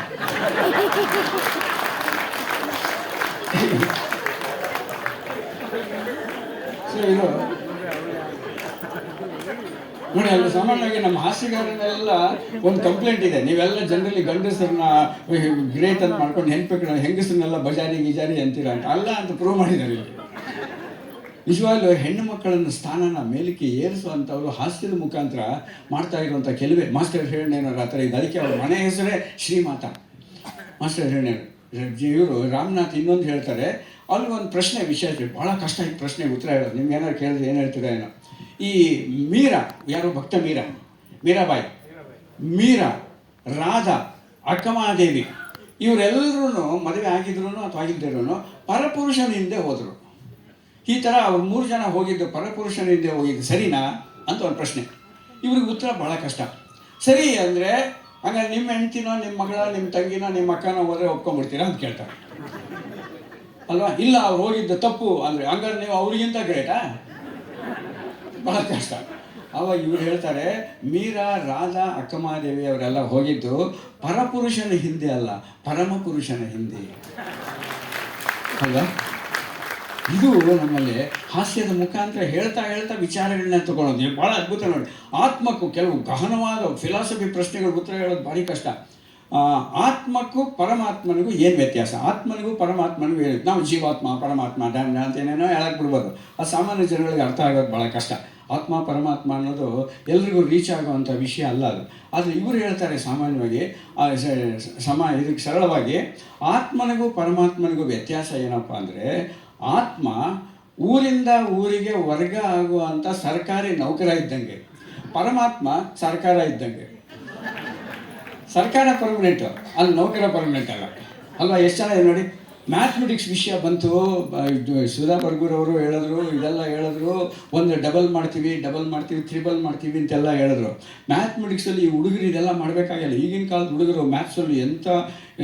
ಸೊ ಇದು ನೋಡಿ, ಅಲ್ಲಿ ಸಾಮಾನ್ಯವಾಗಿ ನಮ್ಮ ಹಾಸ್ಯಗಾರನೆಲ್ಲ ಒಂದು ಕಂಪ್ಲೇಂಟ್ ಇದೆ. ನೀವೆಲ್ಲ ಜನರಲಿ ಗಂಡಸರನ್ನ ಗ್ರೇಟ್ ಅಂತ ಮಾಡ್ಕೊಂಡು ಹೆಂಗ್ ಹೆಂಗಸರನ್ನೆಲ್ಲ ಬಜಾರಿ, ಗಿಜಾರಿ ಅಂತೀರ ಅಂತ. ಅಲ್ಲ ಅಂತ ಪ್ರೂವ್ ಮಾಡಿದ್ದಾರೆ ಇಲ್ಲಿ. ನಿಜವಾಗ್ಲೂ ಹೆಣ್ಣು ಮಕ್ಕಳನ್ನು ಸ್ಥಾನನ ಮೇಲಕ್ಕೆ ಏರಿಸುವಂಥವ್ರು ಹಾಸ್ಯದ ಮುಖಾಂತರ ಮಾಡ್ತಾ ಇರುವಂಥ ಕೆಲವೇ. ಮಾಸ್ಟರ್ ಹಿರಣ್ಯನವ್ರ ಆ ಥರ ಇದೆ ಅದಕ್ಕೆ ಅವ್ರ ಮನೆ ಹೆಸರೇ ಶ್ರೀಮಾತ. ಮಾಸ್ಟರ್ ಹಿರಣ್ಯರು ಇವರು ರಾಮನಾಥ್ ಇನ್ನೊಂದು ಹೇಳ್ತಾರೆ, ಅಲ್ಲಿ ಒಂದು ಪ್ರಶ್ನೆ ವಿಷಯ. ಭಾಳ ಕಷ್ಟ ಈ ಪ್ರಶ್ನೆಗೆ ಉತ್ತರ ಹೇಳೋದು. ನಿಮ್ಗೆ ಏನಾದ್ರು ಕೇಳಿದ್ರೆ ಏನು ಹೇಳ್ತೀರಾ ಏನೋ. ಈ ಮೀರಾ, ಯಾರು ಭಕ್ತ ಮೀರಾ? ಮೀರಾಬಾಯಿ. ಮೀರಾ, ರಾಧಾ, ಅಕ್ಕಮಹಾದೇವಿ. ಇವರೆಲ್ಲರೂ ಮದುವೆ ಆಗಿದ್ರು ಅಥವಾ ಆಗಿದ್ದಿರೂ ಪರಪುರುಷನ ಹಿಂದೆ ಹೋದರು. ಈ ಥರ ಅವ್ರು ಮೂರು ಜನ ಹೋಗಿದ್ದು ಪರಪುರುಷನ ಹಿಂದೆ ಹೋಗಿದ್ದು ಸರಿನಾ ಅಂತ ಒಂದು ಪ್ರಶ್ನೆ. ಇವ್ರಿಗೆ ಉತ್ತರ ಭಾಳ ಕಷ್ಟ. ಸರಿ ಅಂದರೆ ಹಂಗಾರೆ ನಿಮ್ಮ ಹೆಂಡ್ತಿನೋ, ನಿಮ್ಮ ಮಗಳ, ನಿಮ್ಮ ತಂಗಿನೋ, ನಿಮ್ಮ ಅಕ್ಕನೋ ಹೋದರೆ ಒಪ್ಕೊಂಡ್ಬಿಡ್ತೀರಾ ಅಂತ ಕೇಳ್ತಾರೆ. ಅಲ್ವಾ? ಇಲ್ಲ, ಅವ್ರು ಹೋಗಿದ್ದು ತಪ್ಪು ಅಂದರೆ ಹಂಗಾರೆ ನೀವು ಅವ್ರಿಗಿಂತ ಗ್ರೇಟಾ ಭಾಳ ಕಷ್ಟ. ಅವಾಗ ಇವ್ರು ಹೇಳ್ತಾರೆ, ಮೀರಾ, ರಾಧಾ, ಅಕ್ಕಮಹಾದೇವಿ ಅವರೆಲ್ಲ ಹೋಗಿದ್ದು ಪರಪುರುಷನ ಹಿಂದೆ ಅಲ್ಲ ಪರಮ ಪುರುಷನ ಹಿಂದೆ. ಅಲ್ವಾ? ಇದು ನಮ್ಮಲ್ಲಿ ಹಾಸ್ಯದ ಮುಖಾಂತರ ಹೇಳ್ತಾ ಹೇಳ್ತಾ ವಿಚಾರಗಳನ್ನ ತಗೊಳ್ಳೋದು ಭಾಳ ಅದ್ಭುತ ನೋಡಿ. ಆತ್ಮಕ್ಕೂ ಕೆಲವು ಗಹನವಾದ ಫಿಲಾಸಫಿ ಪ್ರಶ್ನೆಗಳು ಉತ್ತರ ಹೇಳೋದು ಭಾರಿ ಕಷ್ಟ. ಆತ್ಮಕ್ಕೂ ಪರಮಾತ್ಮನಿಗೂ ಏನು ವ್ಯತ್ಯಾಸ? ಆತ್ಮನಿಗೂ ಪರಮಾತ್ಮನಿಗೂ ಏನು ನಾವು ಜೀವಾತ್ಮ ಪರಮಾತ್ಮ ಡ್ಯಾಮ್ ಅಂತ ಏನೇನೋ ಹೇಳಕ್ಕೆ ಬಿಡ್ಬೋದು. ಅದು ಸಾಮಾನ್ಯ ಜನಗಳಿಗೆ ಅರ್ಥ ಆಗೋದು ಭಾಳ ಕಷ್ಟ. ಆತ್ಮ ಪರಮಾತ್ಮ ಅನ್ನೋದು ಎಲ್ರಿಗೂ ರೀಚ್ ಆಗುವಂಥ ವಿಷಯ ಅಲ್ಲ ಅದು. ಆದರೆ ಇವರು ಹೇಳ್ತಾರೆ ಸಾಮಾನ್ಯವಾಗಿ ಆ, ಸಮ ಇದಕ್ಕೆ ಸರಳವಾಗಿ ಆತ್ಮನಿಗೂ ಪರಮಾತ್ಮನಿಗೂ ವ್ಯತ್ಯಾಸ ಏನಪ್ಪ ಅಂದರೆ ಆತ್ಮ ಊರಿಂದ ಊರಿಗೆ ವರ್ಗ ಆಗುವಂಥ ಸರ್ಕಾರಿ ನೌಕರ ಇದ್ದಂಗೆ. ಪರಮಾತ್ಮ ಸರ್ಕಾರ ಇದ್ದಂಗೆ. ಸರ್ಕಾರ ಪರ್ಮನೆಂಟ್ ಅಲ್ಲಿ ನೌಕರ ಪರ್ಮನೆಂಟ್ ಅಲ್ಲ. ಅಲ್ವಾ, ಎಷ್ಟು ಜನ ನೋಡಿ? ಮ್ಯಾಥಮೆಟಿಕ್ಸ್ ವಿಷಯ ಬಂತು. ಸುಧಾ ಬರ್ಗೂರ್ ಅವರು ಹೇಳಿದ್ರು, ಇದೆಲ್ಲ ಹೇಳಿದ್ರು. ಒಂದು ಡಬಲ್ ಮಾಡ್ತೀವಿ ಡಬಲ್ ಮಾಡ್ತೀವಿ ತ್ರಿಬಲ್ ಮಾಡ್ತೀವಿ ಅಂತೆಲ್ಲ ಹೇಳಿದ್ರು. ಮ್ಯಾಥಮೆಟಿಕ್ಸಲ್ಲಿ ಈ ಹುಡುಗರು ಇದೆಲ್ಲ ಮಾಡಬೇಕಾಗಿಲ್ಲ. ಈಗಿನ ಕಾಲದ ಹುಡುಗರು ಮ್ಯಾಥ್ಸಲ್ಲಿ ಎಂಥ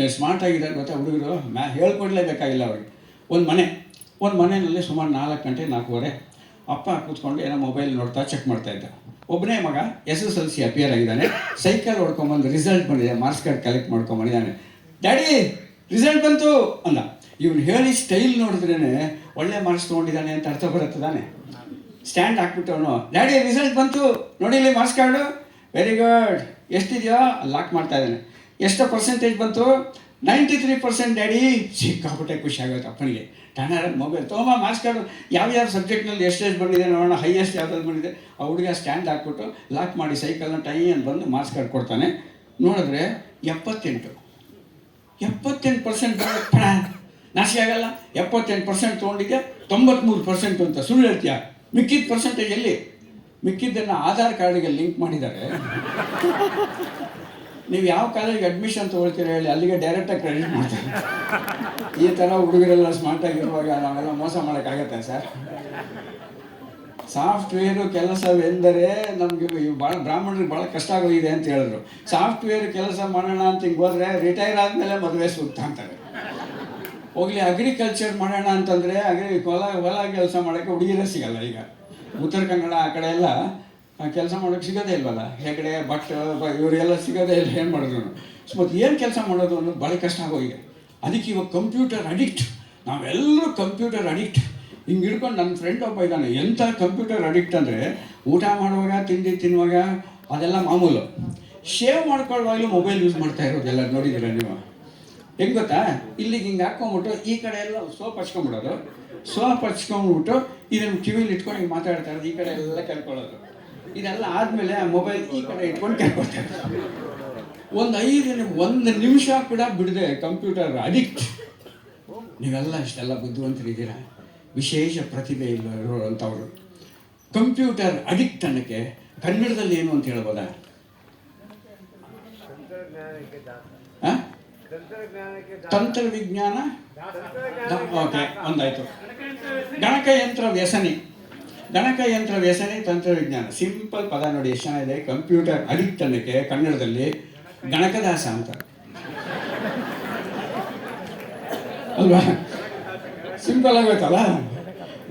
ಸ್ಮಾರ್ಟ್ ಆಗಿದ್ದಾರೆ ಗೊತ್ತಾ ಹುಡುಗರು? ಮ್ಯಾ ಹೇಳ್ಕೊಡ್ಲೇಬೇಕಾಗಿಲ್ಲ ಅವ್ರಿಗೆ. ಒಂದು ಮನೆ. ಒಂದು ಮನೆಯಲ್ಲಿ ಸುಮಾರು ನಾಲ್ಕು ಗಂಟೆ, ನಾಲ್ಕೂವರೆ ಅಪ್ಪ ಕೂತ್ಕೊಂಡು ಏನೋ ಮೊಬೈಲ್ ನೋಡ್ತಾ ಚೆಕ್ ಮಾಡ್ತಾ ಇದ್ದ. ಒಬ್ಬನೇ ಮಗ S S L C appear ಆಗಿದ್ದಾನೆ. ಸೈಕಲ್ ಹೊಡ್ಕೊಂಬಂದು ರಿಸಲ್ಟ್ ಬಂದಿದೆ. ಮಾರ್ಕ್ಸ್ ಕಾರ್ಡ್ ಕಲೆಕ್ಟ್ ಮಾಡ್ಕೊಂಬಂದಿದ್ದಾನೆ. ಡ್ಯಾಡಿ ರಿಸಲ್ಟ್ ಬಂತು! ಅಂದ. ಇವನು ಹೇಳಿ ಸ್ಟೈಲ್ ನೋಡಿದ್ರೇ ಒಳ್ಳೆ ಮಾರ್ಕ್ಸ್ ತೊಗೊಂಡಿದ್ದಾನೆ ಅಂತ ಅರ್ಥ ಬರುತ್ತೆ ತಾನೆ? ಸ್ಟ್ಯಾಂಡ್ ಹಾಕ್ಬಿಟ್ಟು ಅವನು ಡ್ಯಾಡಿ ರಿಸಲ್ಟ್ ಬಂತು. ನೋಡಿಲಿ ಮಾರ್ಕ್ಸ್ ಕಾರ್ಡು ವೆರಿ ಗುಡ್ ಎಷ್ಟಿದೆಯೋ ಲಾಕ್ ಮಾಡ್ತಾ ಇದ್ದಾನೆ. ಎಷ್ಟು ಪರ್ಸೆಂಟೇಜ್ ಬಂತು? ನೈಂಟಿ ತ್ರೀ ಪರ್ಸೆಂಟ್ ಡ್ಯಾಡಿ ಸಿಕ್ಕಾಪಟ್ಟೆ ಖುಷಿ ಆಗುತ್ತೆ ಅಪ್ಪನಿಗೆ. ಟನರ್ ಮೊಬೈಲ್ ತೊಗೊಂಬ ಮಾರ್ಕ್ಸ್ ಕಾರ್ಡು ಯಾವ್ಯಾವ ಸಬ್ಜೆಕ್ಟ್ನಲ್ಲಿ ಎಷ್ಟೆಷ್ಟು ಬಂದಿದೆ ನೋಡೋಣ. ಹೈಯೆಸ್ಟ್ ಯಾವ್ದಾದ್ರು ಬಂದಿದೆ. ಆ ಹುಡುಗ ಸ್ಟ್ಯಾಂಡ್ ಹಾಕ್ಬಿಟ್ಟು ಲಾಕ್ ಮಾಡಿ ಸೈಕಲ್ನ ಟೈ ಅಂತ ಬಂದು ಮಾರ್ಕ್ಸ್ ಕಾರ್ಡ್ ಕೊಡ್ತಾನೆ ನೋಡಿದ್ರೆ ಎಪ್ಪತ್ತೆಂಟು. ಎಪ್ಪತ್ತೆಂಟು ಪರ್ಸೆಂಟ್ ನಾಶಿ ಆಗಲ್ಲ. ಎಪ್ಪತ್ತೆಂಟು ಪರ್ಸೆಂಟ್ ತೊಗೊಂಡಿದ್ದೆ ತೊಂಬತ್ತ್ಮೂರು ಪರ್ಸೆಂಟ್ ಅಂತ. ಸುಳ್ಳು ಹೇಳ್ತೀಯ? ಮಿಕ್ಕಿದ ಪರ್ಸೆಂಟೇಜ್ ಎಲ್ಲಿ? ಮಿಕ್ಕಿದ್ದನ್ನು ಆಧಾರ್ ಕಾರ್ಡಿಗೆ ಲಿಂಕ್ ಮಾಡಿದ್ದಾರೆ. ನೀವು ಯಾವ ಕಾಲೇಜಿಗೆ ಅಡ್ಮಿಷನ್ ತೊಗೊಳ್ತೀರ ಹೇಳಿ, ಅಲ್ಲಿಗೆ ಡೈರೆಕ್ಟಾಗಿ ಕ್ರೆಡಿಟ್ ಮಾಡ್ತಾರೆ. ಈ ಥರ ಹುಡುಗರೆಲ್ಲ ಸ್ಮಾರ್ಟಾಗಿರುವಾಗ ನಾವೆಲ್ಲ ಮೋಸ ಮಾಡೋಕ್ಕಾಗತ್ತೆ ಸರ್? ಸಾಫ್ಟ್ವೇರು ಕೆಲಸವೆಂದರೆ ನಮಗೆ ಭಾಳ ಬ್ರಾಹ್ಮಣರಿಗೆ ಭಾಳ ಕಷ್ಟ ಆಗೋಗಿದೆ ಅಂತ ಹೇಳಿದ್ರು. ಸಾಫ್ಟ್ವೇರ್ ಕೆಲಸ ಮಾಡೋಣ ಅಂತ ಹಿಂಗೆ ಹೋದ್ರೆ ರಿಟೈರ್ ಆದಮೇಲೆ ಮದುವೆ ಸೂಕ್ತ ಅಂತಾರೆ. ಹೋಗ್ಲಿ ಅಗ್ರಿಕಲ್ಚರ್ ಮಾಡೋಣ ಅಂತಂದರೆ, ಅಗ್ರಿ ಹೊಲ ಹೊಲ ಕೆಲಸ ಮಾಡೋಕ್ಕೆ ಹುಡುಗಿರೇ ಸಿಗಲ್ಲ ಈಗ. ಉತ್ತರ ಕನ್ನಡ ಆ ಕಡೆ ಎಲ್ಲ ಕೆಲಸ ಮಾಡೋಕ್ಕೆ ಸಿಗೋದೇ ಇಲ್ವಲ್ಲ? ಹೆಗಡೆ ಭಟ್, ಬ- ಇವರೆಲ್ಲ ಸಿಗೋದೇ ಇಲ್ಲ, ಏನು ಮಾಡಿದ್ರು ಮತ್ತು ಏನು ಕೆಲಸ ಮಾಡೋದು ಅನ್ನೋದು ಭಾಳ ಕಷ್ಟ ಆಗೋಗಿದೆ ಅದಕ್ಕೆ ಇವಾಗ ಕಂಪ್ಯೂಟರ್ ಅಡಿಕ್ಟ್ ನಾವೆಲ್ಲರೂ ಕಂಪ್ಯೂಟರ್ ಅಡಿಕ್ಟ್ ಹಿಂಗೆ ಹಿಡ್ಕೊಂಡು ನನ್ನ ಫ್ರೆಂಡ್ ಒಬ್ಬ ಇದ್ದಾನೆ ಎಂಥ ಕಂಪ್ಯೂಟರ್ ಅಡಿಕ್ಟ್ ಅಂದರೆ ಊಟ ಮಾಡುವಾಗ, ತಿಂಡಿ ತಿನ್ನುವಾಗ ಅದೆಲ್ಲ ಮಾಮೂಲು. ಶೇವ್ ಮಾಡ್ಕೊಳ್ಳುವಾಗಲೂ ಮೊಬೈಲ್ ಯೂಸ್ ಮಾಡ್ತಾ ಇರೋದೆಲ್ಲ ನೋಡಿದ್ದೀರ ನೀವು? ಹೆಂಗೆ ಗೊತ್ತಾ? ಇಲ್ಲಿಗೆ ಹಿಂಗೆ ಹಾಕ್ಕೊಂಬಿಟ್ಟು ಈ ಕಡೆ ಎಲ್ಲ ಸೋಪ್ ಹಚ್ಕೊಂಬಿಡೋದು. ಸೋಪ್ ಹಚ್ಕೊಂಡ್ಬಿಟ್ಟು ಇದನ್ನು ಕಿವಿಲಿ ಇಟ್ಕೊಂಡು ಹಿಂಗೆ ಮಾತಾಡ್ತಾ ಇರೋದು. ಈ ಕಡೆ ಎಲ್ಲ ಕೆಲ್ಕೊಳ್ಳೋದು ಇದೆಲ್ಲ ಆದಮೇಲೆ ಮೊಬೈಲ್ ಈ ಕಡೆ ಇಟ್ಕೊಂಡು ಕೇಳ್ಕೊಳ್ತಾರೆ ಒಂದು ಐದು ಒಂದು ನಿಮಿಷ ಕೂಡ ಬಿಡದೆ ಕಂಪ್ಯೂಟರ್ ಅಡಿಕ್ಟ್ ನೀವೆಲ್ಲ ಇಷ್ಟೆಲ್ಲ ಬುದ್ಧಿವಂತರಿದ್ದೀರಾ? ವಿಶೇಷ ಪ್ರತಿಭೆ ಇರುವಂಥವ್ರು. ಕಂಪ್ಯೂಟರ್ ಅಡಿಕ್ಟ್ ಅನ್ನಕ್ಕೆ ಕನ್ನಡದಲ್ಲಿ ಏನು ಅಂತ ಹೇಳ್ಬೋದಾ? ತಂತ್ರವಿಜ್ಞಾನ ಓಕೆ, ಒಂದಾಯ್ತು. ಗಣಕಯಂತ್ರ ವ್ಯಸನಿ. ಗಣಕಯಂತ್ರ ವ್ಯಸನೆ ತಂತ್ರವಿಜ್ಞಾನ. ಸಿಂಪಲ್ ಪದ ನೋಡಿ ಎಷ್ಟು ಚೆನ್ನಾಗಿದೆ ಕಂಪ್ಯೂಟರ್ ಅಡಿಕ್ಟ್ ಅನ್ನಕ್ಕೆ ಕನ್ನಡದಲ್ಲಿ ಗಣಕದಾಸ ಅಂತ. ಅಲ್ವಾ? ಸಿಂಪಲ್